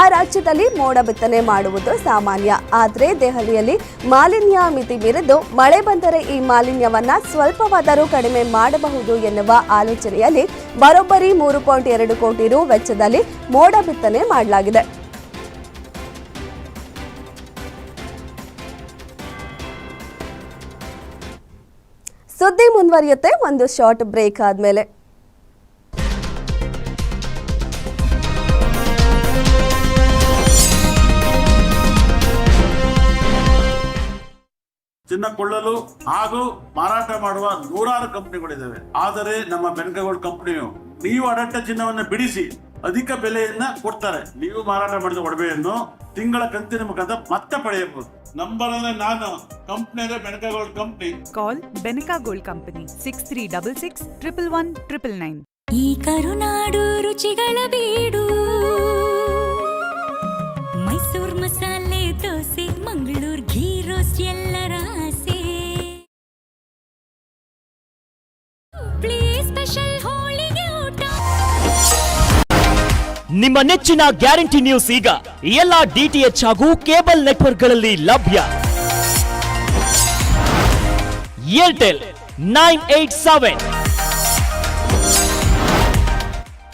ಆ ರಾಜ್ಯದಲ್ಲಿ ಮೋಡ ಬಿತ್ತನೆ ಮಾಡುವುದು ಸಾಮಾನ್ಯ. ಆದರೆ ದೆಹಲಿಯಲ್ಲಿ ಮಾಲಿನ್ಯ ಮಿತಿ ಮೀರಿದ್ದು ಮಳೆ ಬಂದರೆ ಈ ಮಾಲಿನ್ಯವನ್ನ ಸ್ವಲ್ಪವಾದರೂ ಕಡಿಮೆ ಮಾಡಬಹುದು ಎನ್ನುವ ಆಲೋಚನೆಯಲ್ಲಿ ಬರೋಬ್ಬರಿ ಮೂರು ಪಾಯಿಂಟ್ ಎರಡು ಕೋಟಿ ರು ವೆಚ್ಚದಲ್ಲಿ ಮೋಡ ಬಿತ್ತನೆ ಮಾಡಲಾಗಿದೆ. ಸುದ್ದಿ ಮುಂದುವರಿಯುತ್ತೆ. ಒಂದು ಶಾರ್ಟ್ ಬ್ರೇಕ್ ಆದ್ಮೇಲೆ. ಚಿನ್ನ ಕೊಳ್ಳಲು ಹಾಗೂ ಮಾರಾಟ ಮಾಡುವ ನೂರಾರು ಕಂಪನಿಗಳಿದ್ದಾವೆ. ಆದರೆ ನಮ್ಮ ಬೆನಕಗೋಲ್ಡ್ ಕಂಪನಿಯು ನೀವು ಅಡಟ್ಟ ಚಿನ್ನವನ್ನು ಬಿಡಿಸಿ ಅಧಿಕ ಬೆಲೆಯನ್ನ ಕೊಡ್ತಾರೆ. ನೀವು ಮಾರಾಟ ಮಾಡಿದ ಒಡವೆಯನ್ನು ತಿಂಗಳ ಕಂತಿನ ಮುಖಾಂತರ ಮತ್ತೆ ಪಡೆಯಬಹುದು. ನಂಬರ್ ಅಂದ್ರೆ ನಾನು ಕಂಪ್ನಿ ಅಂದ್ರೆ Benaka gold company call Benaka gold company six three double six triple one triple nine ಈ ಕರುನಾಡು ರುಚಿಗಳ ಬೀಡು. ಮೈಸೂರ್ ಮಸಾಲೆ ದೋಸೆ ಮಂಗಳೂರ್ ನಿಮ್ಮ ನೆಚ್ಚಿನ ಗ್ಯಾರಂಟಿ ನ್ಯೂಸ್ ಈಗ. ಎಲ್ಲ ಡಿಟಿಎಚ್ ಹಾಗೂ ಕೇಬಲ್ ನೆಟ್ವರ್ಕ್ಗಳಲ್ಲಿ ಲಭ್ಯ. Airtel nine eight seven.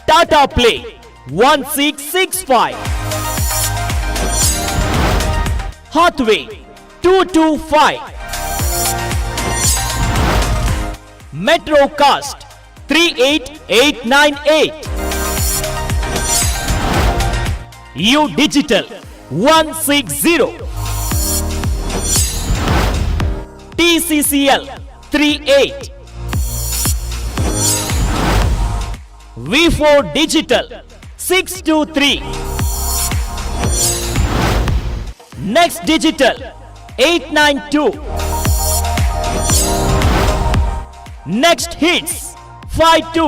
Tata Play one six six five. Hathway two two five. Metro Cast three eight eight nine eight. U Digital one six zero TCCL three eight V four digital six two three next digital eight nine two next hits five two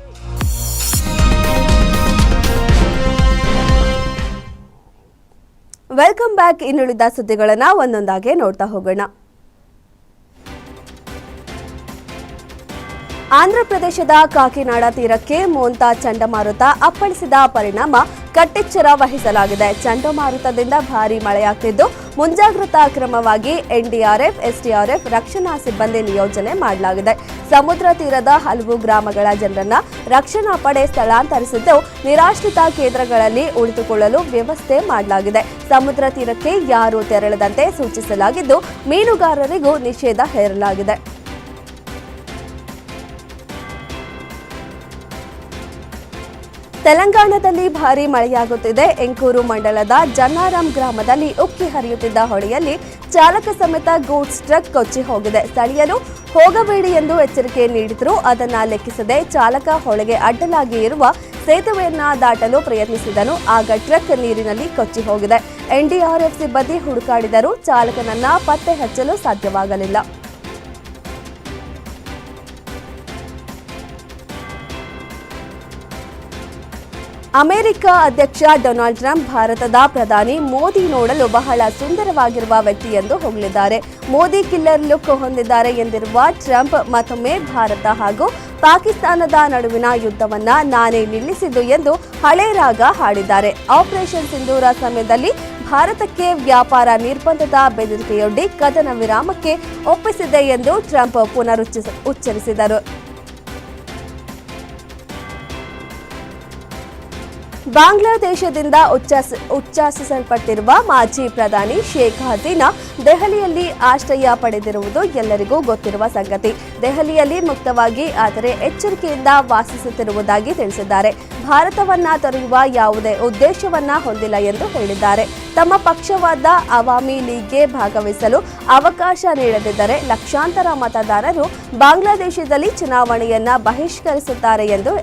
welcome back ಇನ್ನುಳಿದ ಸುದ್ದಿಗಳನ್ನು ಒಂದೊಂದಾಗೆ ನೋಡ್ತಾ ಹೋಗೋಣ. ಆಂಧ್ರಪ್ರದೇಶದ ಕಾಕಿನಾಡ ತೀರಕ್ಕೆ ಮೋಂತಾ ಚಂಡಮಾರುತ ಅಪ್ಪಳಿಸಿದ ಪರಿಣಾಮ ಕಟ್ಟೆಚ್ಚರ ವಹಿಸಲಾಗಿದೆ. ಚಂಡಮಾರುತದಿಂದ ಭಾರೀ ಮಳೆಯಾಗ್ತಿದ್ದು, ಮುಂಜಾಗ್ರತಾ ಕ್ರಮವಾಗಿ ಎನ್ಡಿಆರ್ಎಫ್ ಎಸ್ಡಿಆರ್ಎಫ್ ರಕ್ಷಣಾ ಸಿಬ್ಬಂದಿ ನಿಯೋಜನೆ ಮಾಡಲಾಗಿದೆ. ಸಮುದ್ರ ತೀರದ ಹಲವು ಗ್ರಾಮಗಳ ಜನರನ್ನ ರಕ್ಷಣಾ ಪಡೆ ಸ್ಥಳಾಂತರಿಸಿದ್ದು, ನಿರಾಶ್ರಿತ ಕೇಂದ್ರಗಳಲ್ಲಿ ಉಳಿದುಕೊಳ್ಳಲು ವ್ಯವಸ್ಥೆ ಮಾಡಲಾಗಿದೆ. ಸಮುದ್ರ ತೀರಕ್ಕೆ ಯಾರೂ ತೆರಳದಂತೆ ಸೂಚಿಸಲಾಗಿದ್ದು, ಮೀನುಗಾರರಿಗೂ ನಿಷೇಧ ಹೇರಲಾಗಿದೆ. ತೆಲಂಗಾಣದಲ್ಲಿ ಭಾರೀ ಮಳೆಯಾಗುತ್ತಿದೆ. ಎಂಕೂರು ಮಂಡಲದ ಜನ್ನಾರಾಮ್ ಗ್ರಾಮದಲ್ಲಿ ಉಕ್ಕಿ ಹರಿಯುತ್ತಿದ್ದ ಹೊಳೆಯಲ್ಲಿ ಚಾಲಕ ಸಮೇತ ಗೂಡ್ಸ್ ಟ್ರಕ್ ಕೊಚ್ಚಿ ಹೋಗಿದೆ. ಸ್ಥಳೀಯರು ಹೋಗಬೇಡಿ ಎಂದು ಎಚ್ಚರಿಕೆ ನೀಡಿದರೂ ಅದನ್ನ ಲೆಕ್ಕಿಸದೆ ಚಾಲಕ ಹೊಳೆಗೆ ಅಡ್ಡಲಾಗಿ ಇರುವ ಸೇತುವೆಯನ್ನ ದಾಟಲು ಪ್ರಯತ್ನಿಸಿದನು. ಆಗ ಟ್ರಕ್ ನೀರಿನಲ್ಲಿ ಕೊಚ್ಚಿ ಹೋಗಿದೆ. ಎನ್ಡಿಆರ್ಎಫ್ ಸಿಬ್ಬಂದಿ ಹುಡುಕಾಡಿದರೂ ಚಾಲಕನನ್ನ ಪತ್ತೆ ಹಚ್ಚಲು ಸಾಧ್ಯವಾಗಲಿಲ್ಲ. ಅಮೆರಿಕ ಅಧ್ಯಕ್ಷ ಡೊನಾಲ್ಡ್ ಟ್ರಂಪ್, ಭಾರತದ ಪ್ರಧಾನಿ ಮೋದಿ ನೋಡಲು ಬಹಳ ಸುಂದರವಾಗಿರುವ ವ್ಯಕ್ತಿ ಎಂದು ಹೊಗಳಿದ್ದಾರೆ. ಮೋದಿ ಕಿಲ್ಲರ್ ಲುಕ್ ಹೊಂದಿದ್ದಾರೆ ಎಂದಿರುವ ಟ್ರಂಪ್ ಮತ್ತೊಮ್ಮೆ ಭಾರತ ಹಾಗೂ ಪಾಕಿಸ್ತಾನದ ನಡುವಿನ ಯುದ್ಧವನ್ನ ನಾನೇ ನಿಲ್ಲಿಸಿದ್ದು ಎಂದು ಹಳೆ ರಾಗ ಹಾಡಿದ್ದಾರೆ. ಆಪರೇಷನ್ ಸಿಂಧೂರ ಸಮಯದಲ್ಲಿ ಭಾರತಕ್ಕೆ ವ್ಯಾಪಾರ ನಿರ್ಬಂಧದ ಬೆದರಿಕೆಯೊಡ್ಡಿ ಕದನ ವಿರಾಮಕ್ಕೆ ಒಪ್ಪಿಸಿದೆ ಎಂದು ಟ್ರಂಪ್ ಪುನರುಚ್ಚ ಬಾಂಗ್ಲಾದೇಶದಿಂದ ಉಚ್ಚಾಸ, ಉಚ್ಚಾಸಿಸಲ್ಪಟ್ಟಿರುವ ಮಾಜಿ ಪ್ರಧಾನಿ ಶೇಖ್ ಹಸೀನಾ ದೆಹಲಿಯಲ್ಲಿ ಆಶ್ರಯ ಪಡೆದಿರುವುದು ಎಲ್ಲರಿಗೂ ಗೊತ್ತಿರುವ ಸಂಗತಿ. ದೆಹಲಿಯಲ್ಲಿ ಮುಕ್ತವಾಗಿ, ಆದರೆ ಎಚ್ಚರಿಕೆಯಿಂದ ವಾಸಿಸುತ್ತಿರುವುದಾಗಿ ತಿಳಿಸಿದ್ದಾರೆ. ಭಾರತವನ್ನ ತೊರೆಯುವ ಯಾವುದೇ ಉದ್ದೇಶವನ್ನ ಹೊಂದಿಲ್ಲ ಎಂದು ಹೇಳಿದ್ದಾರೆ. ತಮ್ಮ ಪಕ್ಷವಾದ ಅವಾಮಿ ಲೀಗ್ಗೆ ಭಾಗವಹಿಸಲು ಅವಕಾಶ ನೀಡದಿದ್ದರೆ ಲಕ್ಷಾಂತರ ಮತದಾರರು ಬಾಂಗ್ಲಾದೇಶದಲ್ಲಿ ಚುನಾವಣೆಯನ್ನ ಬಹಿಷ್ಕರಿಸುತ್ತಾರೆ ಎಂದು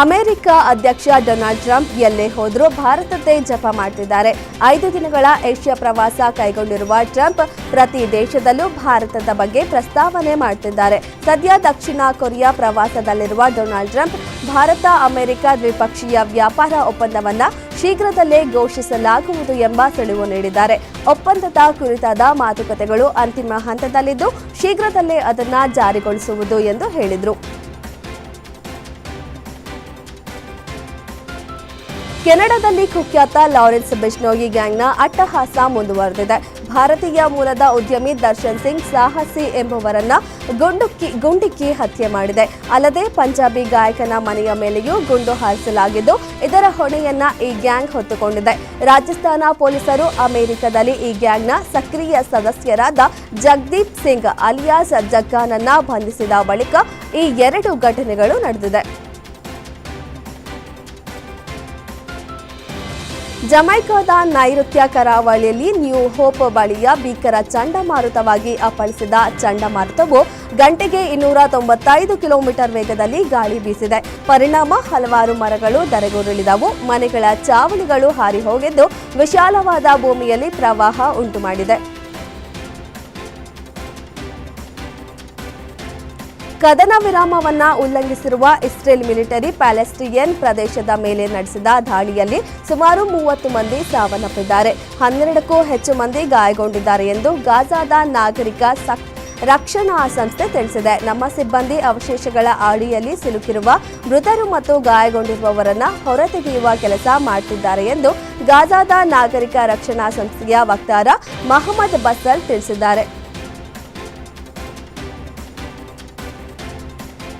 ಅಮೆರಿಕ ಅಧ್ಯಕ್ಷ ಡೊನಾಲ್ಡ್ ಟ್ರಂಪ್ ಎಲ್ಲೇ ಹೋದರೂ ಭಾರತದ್ದೇ ಜಪ ಮಾಡ್ತಿದ್ದಾರೆ. ಐದು ದಿನಗಳ ಏಷ್ಯಾ ಪ್ರವಾಸ ಕೈಗೊಂಡಿರುವ ಟ್ರಂಪ್ ಪ್ರತಿ ದೇಶದಲ್ಲೂ ಭಾರತದ ಬಗ್ಗೆ ಪ್ರಸ್ತಾವನೆ ಮಾಡ್ತಿದ್ದಾರೆ. ಸದ್ಯ ದಕ್ಷಿಣ ಕೊರಿಯಾ ಪ್ರವಾಸದಲ್ಲಿರುವ ಡೊನಾಲ್ಡ್ ಟ್ರಂಪ್ ಭಾರತ ಅಮೆರಿಕ ದ್ವಿಪಕ್ಷೀಯ ವ್ಯಾಪಾರ ಒಪ್ಪಂದವನ್ನು ಶೀಘ್ರದಲ್ಲೇ ಘೋಷಿಸಲಾಗುವುದು ಎಂಬ ಸುಳಿವು ನೀಡಿದ್ದಾರೆ. ಒಪ್ಪಂದದ ಕುರಿತಾದ ಮಾತುಕತೆಗಳು ಅಂತಿಮ ಹಂತದಲ್ಲಿದ್ದು ಶೀಘ್ರದಲ್ಲೇ ಅದನ್ನು ಜಾರಿಗೊಳಿಸುವುದು ಎಂದು ಹೇಳಿದರು. ಕೆನಡಾದಲ್ಲಿ ಕುಖ್ಯಾತ ಲಾರೆನ್ಸ್ ಬಿಷ್ಣೋಯಿ ಗ್ಯಾಂಗ್ನ ಅಟ್ಟಹಾಸ ಮುಂದುವರೆದಿದೆ. ಭಾರತೀಯ ಮೂಲದ ಉದ್ಯಮಿ ದರ್ಶನ್ ಸಿಂಗ್ ಸಾಹಸಿ ಎಂಬುವರನ್ನ ಗುಂಡುಕ್ಕಿ ಗುಂಡಿಕ್ಕಿ ಹತ್ಯೆ ಮಾಡಿದೆ. ಅಲ್ಲದೆ ಪಂಜಾಬಿ ಗಾಯಕನ ಮನೆಯ ಮೇಲೆಯೂ ಗುಂಡು ಹಾರಿಸಲಾಗಿದ್ದು, ಇದರ ಹೊಣೆಯನ್ನ ಈ ಗ್ಯಾಂಗ್ ಹೊತ್ತುಕೊಂಡಿದೆ. ರಾಜಸ್ಥಾನ ಪೊಲೀಸರು ಅಮೆರಿಕದಲ್ಲಿ ಈ ಗ್ಯಾಂಗ್ನ ಸಕ್ರಿಯ ಸದಸ್ಯರಾದ ಜಗದೀಪ್ ಸಿಂಗ್ ಅಲಿಯಾಸ್ ಜಗ್ಗಾನನ್ನ ಬಂಧಿಸಿದ ಬಳಿಕ ಈ ಎರಡು ಘಟನೆಗಳು ನಡೆದಿದೆ. ಜಮೈಕಾದ ನೈಋತ್ಯ ಕರಾವಳಿಯಲ್ಲಿ ನ್ಯೂ ಹೋಪ್ ಬಳಿಯ ಭೀಕರ ಚಂಡಮಾರುತವಾಗಿ ಅಪ್ಪಳಿಸಿದ ಚಂಡಮಾರುತವು ಗಂಟೆಗೆ ಇನ್ನೂರ ತೊಂಬತ್ತೈದು ಕಿಲೋಮೀಟರ್ ವೇಗದಲ್ಲಿ ಗಾಳಿ ಬೀಸಿದೆ. ಪರಿಣಾಮ ಹಲವಾರು ಮರಗಳು ಧರೆಗುರುಳಿದವು. ಮನೆಗಳ ಚಾವಣಿಗಳು ಹಾರಿ ಹೋಗಿದ್ದು, ವಿಶಾಲವಾದ ಭೂಮಿಯಲ್ಲಿ ಪ್ರವಾಹ ಉಂಟುಮಾಡಿದೆ. ಕದನ ವಿರಾಮವನ್ನ ಉಲ್ಲಂಘಿಸಿರುವ ಇಸ್ರೇಲ್ ಮಿಲಿಟರಿ ಪ್ಯಾಲೆಸ್ಟಿಯನ್ ಪ್ರದೇಶದ ಮೇಲೆ ನಡೆಸಿದ ದಾಳಿಯಲ್ಲಿ ಸುಮಾರು ಮೂವತ್ತು ಮಂದಿ ಸಾವನ್ನಪ್ಪಿದ್ದಾರೆ. ಹನ್ನೆರಡಕ್ಕೂ ಹೆಚ್ಚು ಮಂದಿ ಗಾಯಗೊಂಡಿದ್ದಾರೆ ಎಂದು ಗಾಜಾದ ನಾಗರಿಕ ರಕ್ಷಣಾ ಸಂಸ್ಥೆ ತಿಳಿಸಿದೆ. ನಮ್ಮ ಸಿಬ್ಬಂದಿ ಅವಶೇಷಗಳ ಅಡಿಯಲ್ಲಿ ಸಿಲುಕಿರುವ ಮೃತರು ಮತ್ತು ಗಾಯಗೊಂಡಿರುವವರನ್ನ ಹೊರತೆಗೆಯುವ ಕೆಲಸ ಮಾಡುತ್ತಿದ್ದಾರೆ ಎಂದು ಗಾಜಾದ ನಾಗರಿಕ ರಕ್ಷಣಾ ಸಂಸ್ಥೆಯ ವಕ್ತಾರ ಮಹಮ್ಮದ್ ಬಸಲ್ ತಿಳಿಸಿದ್ದಾರೆ.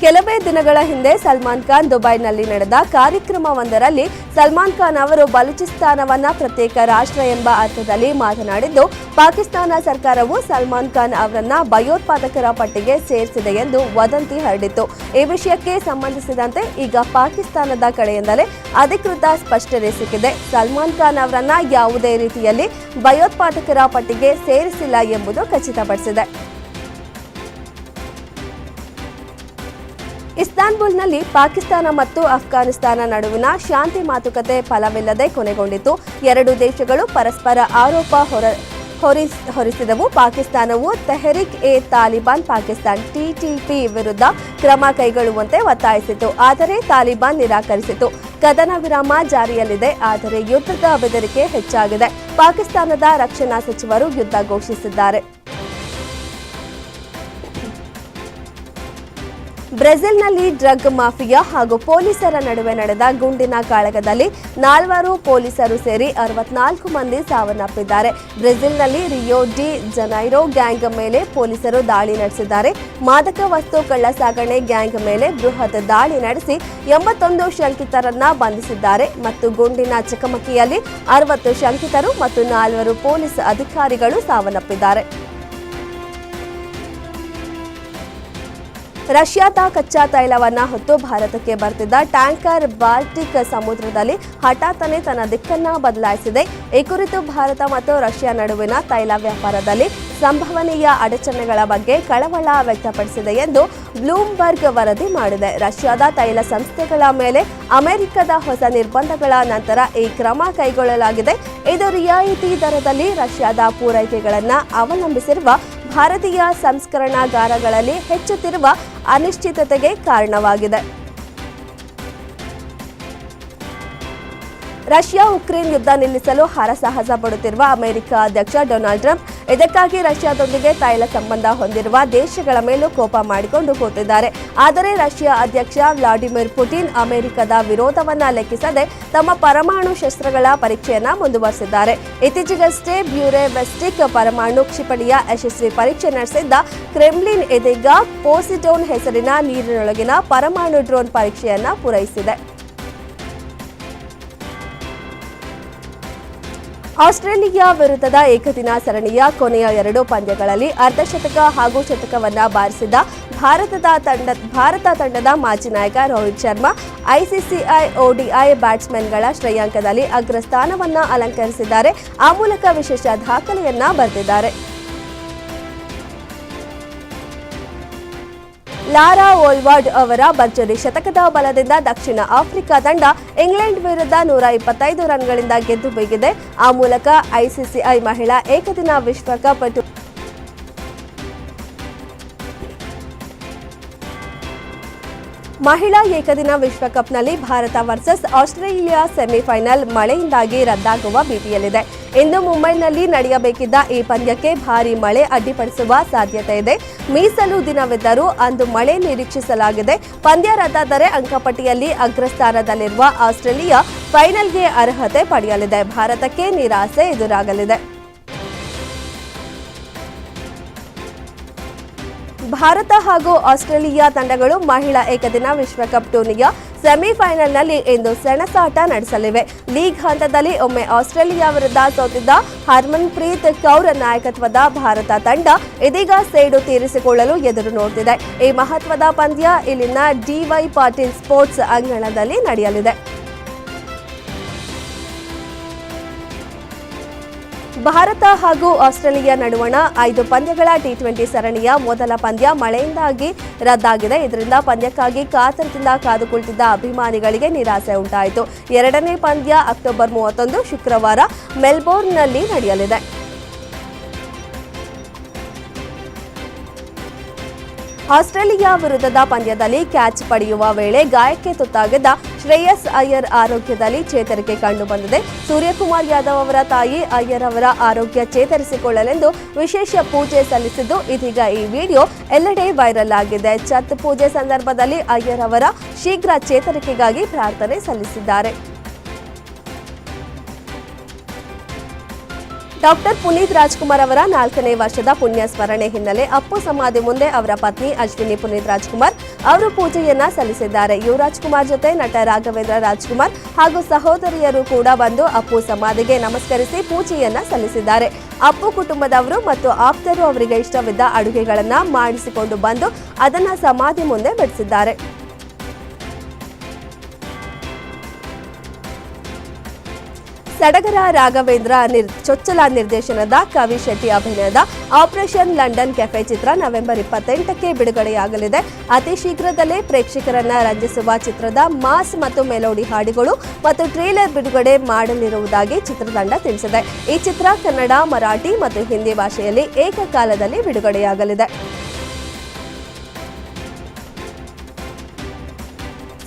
ಕೆಲವೇ ದಿನಗಳ ಹಿಂದೆ ಸಲ್ಮಾನ್ ಖಾನ್ ದುಬೈನಲ್ಲಿ ನಡೆದ ಕಾರ್ಯಕ್ರಮವೊಂದರಲ್ಲಿ ಸಲ್ಮಾನ್ ಖಾನ್ ಅವರು ಬಲೂಚಿಸ್ತಾನವನ್ನ ಪ್ರತ್ಯೇಕ ರಾಷ್ಟ್ರ ಎಂಬ ಅರ್ಥದಲ್ಲಿ ಮಾತನಾಡಿದ್ದು, ಪಾಕಿಸ್ತಾನ ಸರ್ಕಾರವು ಸಲ್ಮಾನ್ ಖಾನ್ ಅವರನ್ನ ಭಯೋತ್ಪಾದಕರ ಪಟ್ಟಿಗೆ ಸೇರಿಸಿದೆ ಎಂದು ವದಂತಿ ಹರಡಿತ್ತು. ಈ ವಿಷಯಕ್ಕೆ ಸಂಬಂಧಿಸಿದಂತೆ ಈಗ ಪಾಕಿಸ್ತಾನದ ಕಡೆಯಿಂದಲೇ ಅಧಿಕೃತ ಸ್ಪಷ್ಟನೆ ಸಿಕ್ಕಿದೆ. ಸಲ್ಮಾನ್ ಖಾನ್ ಅವರನ್ನ ಯಾವುದೇ ರೀತಿಯಲ್ಲಿ ಭಯೋತ್ಪಾದಕರ ಪಟ್ಟಿಗೆ ಸೇರಿಸಿಲ್ಲ ಎಂಬುದು ಖಚಿತಪಡಿಸಿದೆ. ಇಸ್ತಾನ್ಬುಲ್ನಲ್ಲಿ ಪಾಕಿಸ್ತಾನ ಮತ್ತು ಅಫ್ಘಾನಿಸ್ತಾನ ನಡುವಿನ ಶಾಂತಿ ಮಾತುಕತೆ ಫಲವಿಲ್ಲದೆ ಕೊನೆಗೊಂಡಿತು ಎರಡು ದೇಶಗಳು ಪರಸ್ಪರ ಆರೋಪ ಹೊರ, ಹೊರಿಸ್, ಹೊರಿಸಿದವು. ಪಾಕಿಸ್ತಾನವು ತೆಹರಿಕ್ ಎ ತಾಲಿಬಾನ್ ಪಾಕಿಸ್ತಾನ್ ಟಿಟಿಪಿ ವಿರುದ್ಧ ಕ್ರಮ ಕೈಗೊಳ್ಳುವಂತೆ ಒತ್ತಾಯಿಸಿತು ಆದರೆ ತಾಲಿಬಾನ್ ನಿರಾಕರಿಸಿತು ಕದನ ವಿರಾಮ ಜಾರಿಯಲ್ಲಿದೆ. ಆದರೆ ಯುದ್ಧದ ಬೆದರಿಕೆ ಹೆಚ್ಚಾಗಿದೆ. ಪಾಕಿಸ್ತಾನದ ರಕ್ಷಣಾ ಸಚಿವರು ಯುದ್ಧ ಘೋಷಿಸಿದ್ದಾರೆ. ಬ್ರೆಜಿಲ್ನಲ್ಲಿ ಡ್ರಗ್ ಮಾಫಿಯಾ ಹಾಗೂ ಪೊಲೀಸರ ನಡುವೆ ನಡೆದ ಗುಂಡಿನ ಕಾಳಗದಲ್ಲಿ ನಾಲ್ವರು ಪೊಲೀಸರು ಸೇರಿ ಅರವತ್ನಾಲ್ಕು ಮಂದಿ ಸಾವನ್ನಪ್ಪಿದ್ದಾರೆ. ಬ್ರೆಜಿಲ್ನಲ್ಲಿ ರಿಯೋ ಡಿ ಜನೈರೋ ಗ್ಯಾಂಗ್ ಮೇಲೆ ಪೊಲೀಸರು ದಾಳಿ ನಡೆಸಿದ್ದಾರೆ. ಮಾದಕ ವಸ್ತು ಕಳ್ಳಸಾಗಣೆ ಗ್ಯಾಂಗ್ ಮೇಲೆ ಬೃಹತ್ ದಾಳಿ ನಡೆಸಿ ಎಂಬತ್ತೊಂದು ಶಂಕಿತರನ್ನ ಬಂಧಿಸಿದ್ದಾರೆ. ಮತ್ತು ಗುಂಡಿನ ಚಕಮಕಿಯಲ್ಲಿ ಅರವತ್ತು ಶಂಕಿತರು ಮತ್ತು ನಾಲ್ವರು ಪೊಲೀಸ್ ಅಧಿಕಾರಿಗಳು ಸಾವನ್ನಪ್ಪಿದ್ದಾರೆ. ರಷ್ಯಾದ ಕಚ್ಚಾ ತೈಲವನ್ನು ಹೊತ್ತು ಭಾರತಕ್ಕೆ ಬರ್ತಿದ್ದ ಟ್ಯಾಂಕರ್ ಬಾಲ್ಟಿಕ್ ಸಮುದ್ರದಲ್ಲಿ ಹಠಾತ್ತನೆ ತನ್ನ ದಿಕ್ಕನ್ನ ಬದಲಾಯಿಸಿದೆ. ಈ ಕುರಿತು ಭಾರತ ಮತ್ತು ರಷ್ಯಾ ನಡುವಿನ ತೈಲ ವ್ಯಾಪಾರದಲ್ಲಿ ಸಂಭವನೀಯ ಅಡಚಣೆಗಳ ಬಗ್ಗೆ ಕಳವಳ ವ್ಯಕ್ತಪಡಿಸಿದೆ ಎಂದು ಬ್ಲೂಮ್ಬರ್ಗ್ ವರದಿ ಮಾಡಿದೆ. ರಷ್ಯಾದ ತೈಲ ಸಂಸ್ಥೆಗಳ ಮೇಲೆ ಅಮೆರಿಕದ ಹೊಸ ನಿರ್ಬಂಧಗಳ ನಂತರ ಈ ಕ್ರಮ ಕೈಗೊಳ್ಳಲಾಗಿದೆ. ಇದು ರಿಯಾಯಿತಿ ದರದಲ್ಲಿ ರಷ್ಯಾದ ಪೂರೈಕೆಗಳನ್ನು ಅವಲಂಬಿಸಿರುವ ಭಾರತೀಯ ಸಂಸ್ಕರಣಾಗಾರಗಳಲ್ಲಿ ಹೆಚ್ಚುತ್ತಿರುವ ಅನಿಶ್ಚಿತತೆಗೆ ಕಾರಣವಾಗಿದೆ. ರಷ್ಯಾ ಉಕ್ರೇನ್ ಯುದ್ಧ ನಿಲ್ಲಿಸಲು ಹರಸಾಹಸ ಪಡುತ್ತಿರುವ ಅಮೆರಿಕ ಅಧ್ಯಕ್ಷ ಡೊನಾಲ್ಡ್ ಟ್ರಂಪ್ ಇದಕ್ಕಾಗಿ ರಷ್ಯಾದೊಂದಿಗೆ ತೈಲ ಸಂಬಂಧ ಹೊಂದಿರುವ ದೇಶಗಳ ಮೇಲೂ ಕೋಪ ಮಾಡಿಕೊಂಡು ಕೂತಿದ್ದಾರೆ. ಆದರೆ ರಷ್ಯಾ ಅಧ್ಯಕ್ಷ ವ್ಲಾಡಿಮಿರ್ ಪುಟಿನ್ ಅಮೆರಿಕದ ವಿರೋಧವನ್ನ ಲೆಕ್ಕಿಸದೆ ತಮ್ಮ ಪರಮಾಣು ಶಸ್ತ್ರಗಳ ಪರೀಕ್ಷೆಯನ್ನ ಮುಂದುವರೆಸಿದ್ದಾರೆ. ಇತ್ತೀಚೆಗಷ್ಟೇ ಬ್ಯೂರೆವೆಸ್ಟಿಕ್ ಪರಮಾಣು ಕ್ಷಿಪಣಿಯ ಯಶಸ್ವಿ ಪರೀಕ್ಷೆ ನಡೆಸಿದ್ದ ಕ್ರೆಮ್ಲಿನ್ ಇದೀಗ ಪೋಸಿಟೋನ್ ಹೆಸರಿನ ನೀರಿನೊಳಗಿನ ಪರಮಾಣು ಡ್ರೋನ್ ಪರೀಕ್ಷೆಯನ್ನ ಪೂರೈಸಿದೆ. ಆಸ್ಟ್ರೇಲಿಯಾ ವಿರುದ್ಧದ ಏಕದಿನ ಸರಣಿಯ ಕೊನೆಯ ಎರಡು ಪಂದ್ಯಗಳಲ್ಲಿ ಅರ್ಧಶತಕ ಹಾಗೂ ಶತಕವನ್ನ ಬಾರಿಸಿದ ಭಾರತದ ತಂಡ, ಭಾರತ ತಂಡದ ಮಾಜಿ ನಾಯಕ ರೋಹಿತ್ ಶರ್ಮಾ, ಐಸಿಸಿಐ ಓಡಿಐ ಬ್ಯಾಟ್ಸ್ಮನ್ಗಳ ಶ್ರೇಯಾಂಕದಲ್ಲಿ ಅಗ್ರಸ್ಥಾನವನ್ನ ಅಲಂಕರಿಸಿದ್ದಾರೆ. ಆ ಮೂಲಕ ವಿಶೇಷ ದಾಖಲೆಯನ್ನ ಬರೆದಿದ್ದಾರೆ. ಲಾರಾ ಓಲ್ವಾರ್ಡ್ ಅವರ ಭರ್ಜರಿ ಶತಕದ ಬಲದಿಂದ ದಕ್ಷಿಣ ಆಫ್ರಿಕಾ ತಂಡ ಇಂಗ್ಲೆಂಡ್ ವಿರುದ್ಧ ನೂರ ಇಪ್ಪತ್ತೈದು ರನ್ಗಳಿಂದ ಗೆದ್ದು ಬೀಗಿದೆ. ಆ ಮೂಲಕ ಐಸಿಸಿಐ ಮಹಿಳಾ ಏಕದಿನ ವಿಶ್ವಕಪ್ ಮಹಿಳಾ ಏಕದಿನ ವಿಶ್ವಕಪ್ನಲ್ಲಿ ಭಾರತ ವರ್ಸಸ್ ಆಸ್ಟ್ರೇಲಿಯಾ ಸೆಮಿಫೈನಲ್ ಮಳೆಯಿಂದಾಗಿ ರದ್ದಾಗುವ ಭೀತಿಯಲ್ಲಿದೆ. ಇಂದು ಮುಂಬೈನಲ್ಲಿ ನಡೆಯಬೇಕಿದ್ದ ಈ ಪಂದ್ಯಕ್ಕೆ ಭಾರೀ ಮಳೆ ಅಡ್ಡಿಪಡಿಸುವ ಸಾಧ್ಯತೆ ಇದೆ. ಮೀಸಲು ದಿನವಿದ್ದರೂ ಅಂದು ಮಳೆ ನಿರೀಕ್ಷಿಸಲಾಗಿದೆ. ಪಂದ್ಯ ರದ್ದಾದರೆ ಅಂಕಪಟ್ಟಿಯಲ್ಲಿ ಅಗ್ರಸ್ಥಾನದಲ್ಲಿರುವ ಆಸ್ಟ್ರೇಲಿಯಾ ಫೈನಲ್ಗೆ ಅರ್ಹತೆ ಪಡೆಯಲಿದೆ. ಭಾರತಕ್ಕೆ ನಿರಾಸೆ ಎದುರಾಗಲಿದೆ. ಭಾರತ ಹಾಗೂ ಆಸ್ಟ್ರೇಲಿಯಾ ತಂಡಗಳು ಮಹಿಳಾ ಏಕದಿನ ವಿಶ್ವಕಪ್ ಟೂರ್ನಿಯ ಸೆಮಿಫೈನಲ್ನಲ್ಲಿ ಇಂದು ಸೆಣಸಾಟ ನಡೆಸಲಿವೆ. ಲೀಗ್ ಹಂತದಲ್ಲಿ ಒಮ್ಮೆ ಆಸ್ಟ್ರೇಲಿಯಾ ವಿರುದ್ಧ ಸೋತಿದ್ದ ಹರ್ಮನ್ಪ್ರೀತ್ ಕೌರ್ ನಾಯಕತ್ವದ ಭಾರತ ತಂಡ ಇದೀಗ ಸೇಡು ತೀರಿಸಿಕೊಳ್ಳಲು ಎದುರು ನೋಡುತ್ತಿದೆ ಈ ಮಹತ್ವದ ಪಂದ್ಯ ಇಲ್ಲಿನ ಡಿವೈ ಪಾಟೀಲ್ ಸ್ಪೋರ್ಟ್ಸ್ ಅಂಗಣದಲ್ಲಿ ನಡೆಯಲಿದೆ. ಭಾರತ ಹಾಗೂ ಆಸ್ಟ್ರೇಲಿಯಾ ನಡುವಣ ಐದು ಪಂದ್ಯಗಳ ಟಿ ಟ್ವೆಂಟಿ ಸರಣಿಯ ಮೊದಲ ಪಂದ್ಯ ಮಳೆಯಿಂದಾಗಿ ರದ್ದಾಗಿದೆ. ಇದರಿಂದ ಪಂದ್ಯಕ್ಕಾಗಿ ಕಾತರದಿಂದ ಕಾದು ಕುಳಿತಿದ್ದ ಅಭಿಮಾನಿಗಳಿಗೆ ನಿರಾಸೆ ಉಂಟಾಯಿತು. ಎರಡನೇ ಪಂದ್ಯ ಅಕ್ಟೋಬರ್ ಮೂವತ್ತೊಂದು ಶುಕ್ರವಾರ ಮೆಲ್ಬೋರ್ನ್ನಲ್ಲಿ ನಡೆಯಲಿದೆ. ಆಸ್ಟ್ರೇಲಿಯಾ ವಿರುದ್ಧದ ಪಂದ್ಯದಲ್ಲಿ ಕ್ಯಾಚ್ ಪಡೆಯುವ ವೇಳೆ ಗಾಯಕ್ಕೆ ತುತ್ತಾಗಿದ್ದ ಶ್ರೇಯಸ್ ಅಯ್ಯರ್ ಆರೋಗ್ಯದಲ್ಲಿ ಚೇತರಿಕೆ ಕಂಡುಬಂದಿದೆ. ಸೂರ್ಯಕುಮಾರ್ ಯಾದವ್ ಅವರ ತಾಯಿ ಅಯ್ಯರ್ ಅವರ ಆರೋಗ್ಯ ಚೇತರಿಸಿಕೊಳ್ಳಲೆಂದು ವಿಶೇಷ ಪೂಜೆ ಸಲ್ಲಿಸಿದ್ದು, ಇದೀಗ ಈ ವಿಡಿಯೋ ಎಲ್ಲೆಡೆ ವೈರಲ್ ಆಗಿದೆ. ಛತ್ ಪೂಜೆ ಸಂದರ್ಭದಲ್ಲಿ ಅಯ್ಯರ್ ಅವರ ಶೀಘ್ರ ಚೇತರಿಕೆಗಾಗಿ ಪ್ರಾರ್ಥನೆ ಸಲ್ಲಿಸಿದ್ದಾರೆ. ಡಾಕ್ಟರ್ ಪುನೀತ್ ರಾಜ್ಕುಮಾರ್ ಅವರ ನಾಲ್ಕನೇ ವರ್ಷದ ಪುಣ್ಯ ಸ್ಮರಣೆ ಹಿನ್ನೆಲೆ ಅಪ್ಪು ಸಮಾಧಿ ಮುಂದೆ ಅವರ ಪತ್ನಿ ಅಶ್ವಿನಿ ಪುನೀತ್ ರಾಜ್ಕುಮಾರ್ ಅವರು ಪೂಜೆಯನ್ನ ಸಲ್ಲಿಸಿದ್ದಾರೆ. ಯುವರಾಜ್ ಕುಮಾರ್ ಜೊತೆ ನಟ ರಾಘವೇಂದ್ರ ರಾಜ್ಕುಮಾರ್ ಹಾಗೂ ಸಹೋದರಿಯರು ಕೂಡ ಬಂದು ಅಪ್ಪು ಸಮಾಧಿಗೆ ನಮಸ್ಕರಿಸಿ ಪೂಜೆಯನ್ನ ಸಲ್ಲಿಸಿದ್ದಾರೆ. ಅಪ್ಪು ಕುಟುಂಬದವರು ಮತ್ತು ಆಪ್ತರು ಅವರಿಗೆ ಇಷ್ಟವಿದ್ದ ಅಡುಗೆಗಳನ್ನ ಮಾಡಿಸಿಕೊಂಡು ಬಂದು ಅದನ್ನ ಸಮಾಧಿ ಮುಂದೆ ಬಿಡಿಸಿದ್ದಾರೆ. ಸಡಗರ ರಾಘವೇಂದ್ರ ನಿರ್, ಚೊಚ್ಚಲ ನಿರ್ದೇಶನದ ಕವಿ ಶೆಟ್ಟಿ ಅಭಿನಯದ ಆಪರೇಷನ್ ಲಂಡನ್ ಕೆಫೆ ಚಿತ್ರ ನವೆಂಬರ್ ಇಪ್ಪತ್ತೆಂಟಕ್ಕೆ ಬಿಡುಗಡೆಯಾಗಲಿದೆ. ಅತಿ ಶೀಘ್ರದಲ್ಲೇ ಪ್ರೇಕ್ಷಕರನ್ನ ರಂಜಿಸುವ ಚಿತ್ರದ ಮಾಸ್ ಮತ್ತು ಮೆಲೋಡಿ ಹಾಡುಗಳು ಮತ್ತು ಟ್ರೇಲರ್ ಬಿಡುಗಡೆ ಮಾಡಲಿರುವುದಾಗಿ ಚಿತ್ರತಂಡ ತಿಳಿಸಿದೆ. ಈ ಚಿತ್ರ ಕನ್ನಡ, ಮರಾಠಿ ಮತ್ತು ಹಿಂದಿ ಭಾಷೆಯಲ್ಲಿ ಏಕಕಾಲದಲ್ಲಿ ಬಿಡುಗಡೆಯಾಗಲಿದೆ.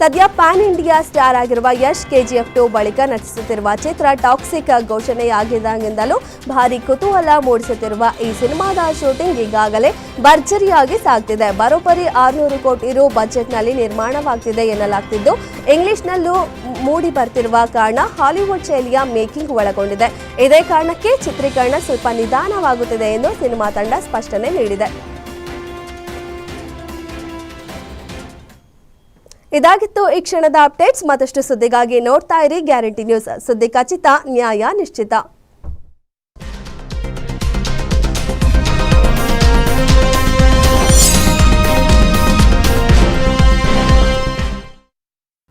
ಸದ್ಯ ಪ್ಯಾನ್ ಇಂಡಿಯಾ ಸ್ಟಾರ್ ಆಗಿರುವ ಯಶ್ ಕೆಜಿಎಫ್ ಟು ಬಳಿಕ ನಟಿಸುತ್ತಿರುವ ಚಿತ್ರ ಟಾಕ್ಸಿಕ್ ಘೋಷಣೆಯಾಗಿದ್ದಾಗಿಂದಲೂ ಭಾರಿ ಕುತೂಹಲ ಮೂಡಿಸುತ್ತಿರುವ ಈ ಸಿನಿಮಾದ ಶೂಟಿಂಗ್ ಈಗಾಗಲೇ ಭರ್ಜರಿಯಾಗಿ ಸಾಗ್ತಿದೆ. ಬರೋಬ್ಬರಿ ಆರುನೂರು ಕೋಟಿ ರು ಬಜೆಟ್ನಲ್ಲಿ ನಿರ್ಮಾಣವಾಗ್ತಿದೆ ಎನ್ನಲಾಗ್ತಿದ್ದು, ಇಂಗ್ಲಿಷ್ನಲ್ಲೂ ಮೂಡಿ ಬರ್ತಿರುವ ಕಾರಣ ಹಾಲಿವುಡ್ ಶೈಲಿಯ ಮೇಕಿಂಗ್ ಒಳಗೊಂಡಿದೆ. ಇದೇ ಕಾರಣಕ್ಕೆ ಚಿತ್ರೀಕರಣ ಸ್ವಲ್ಪ ನಿಧಾನವಾಗುತ್ತಿದೆ ಎಂದು ಸಿನಿಮಾ ತಂಡ ಸ್ಪಷ್ಟನೆ ನೀಡಿದೆ. ಇದಾಗಿತ್ತು ಈ ಕ್ಷಣದ ಅಪ್ಡೇಟ್ಸ್ ಮತ್ತಷ್ಟು ಸುದ್ದಿಗಾಗಿ ನೋಡ್ತಾ ಇರಿ ಗ್ಯಾರಂಟಿ ನ್ಯೂಸ್. ಸುದ್ದಿ ಖಚಿತ ನ್ಯಾಯ ನಿಶ್ಚಿತ.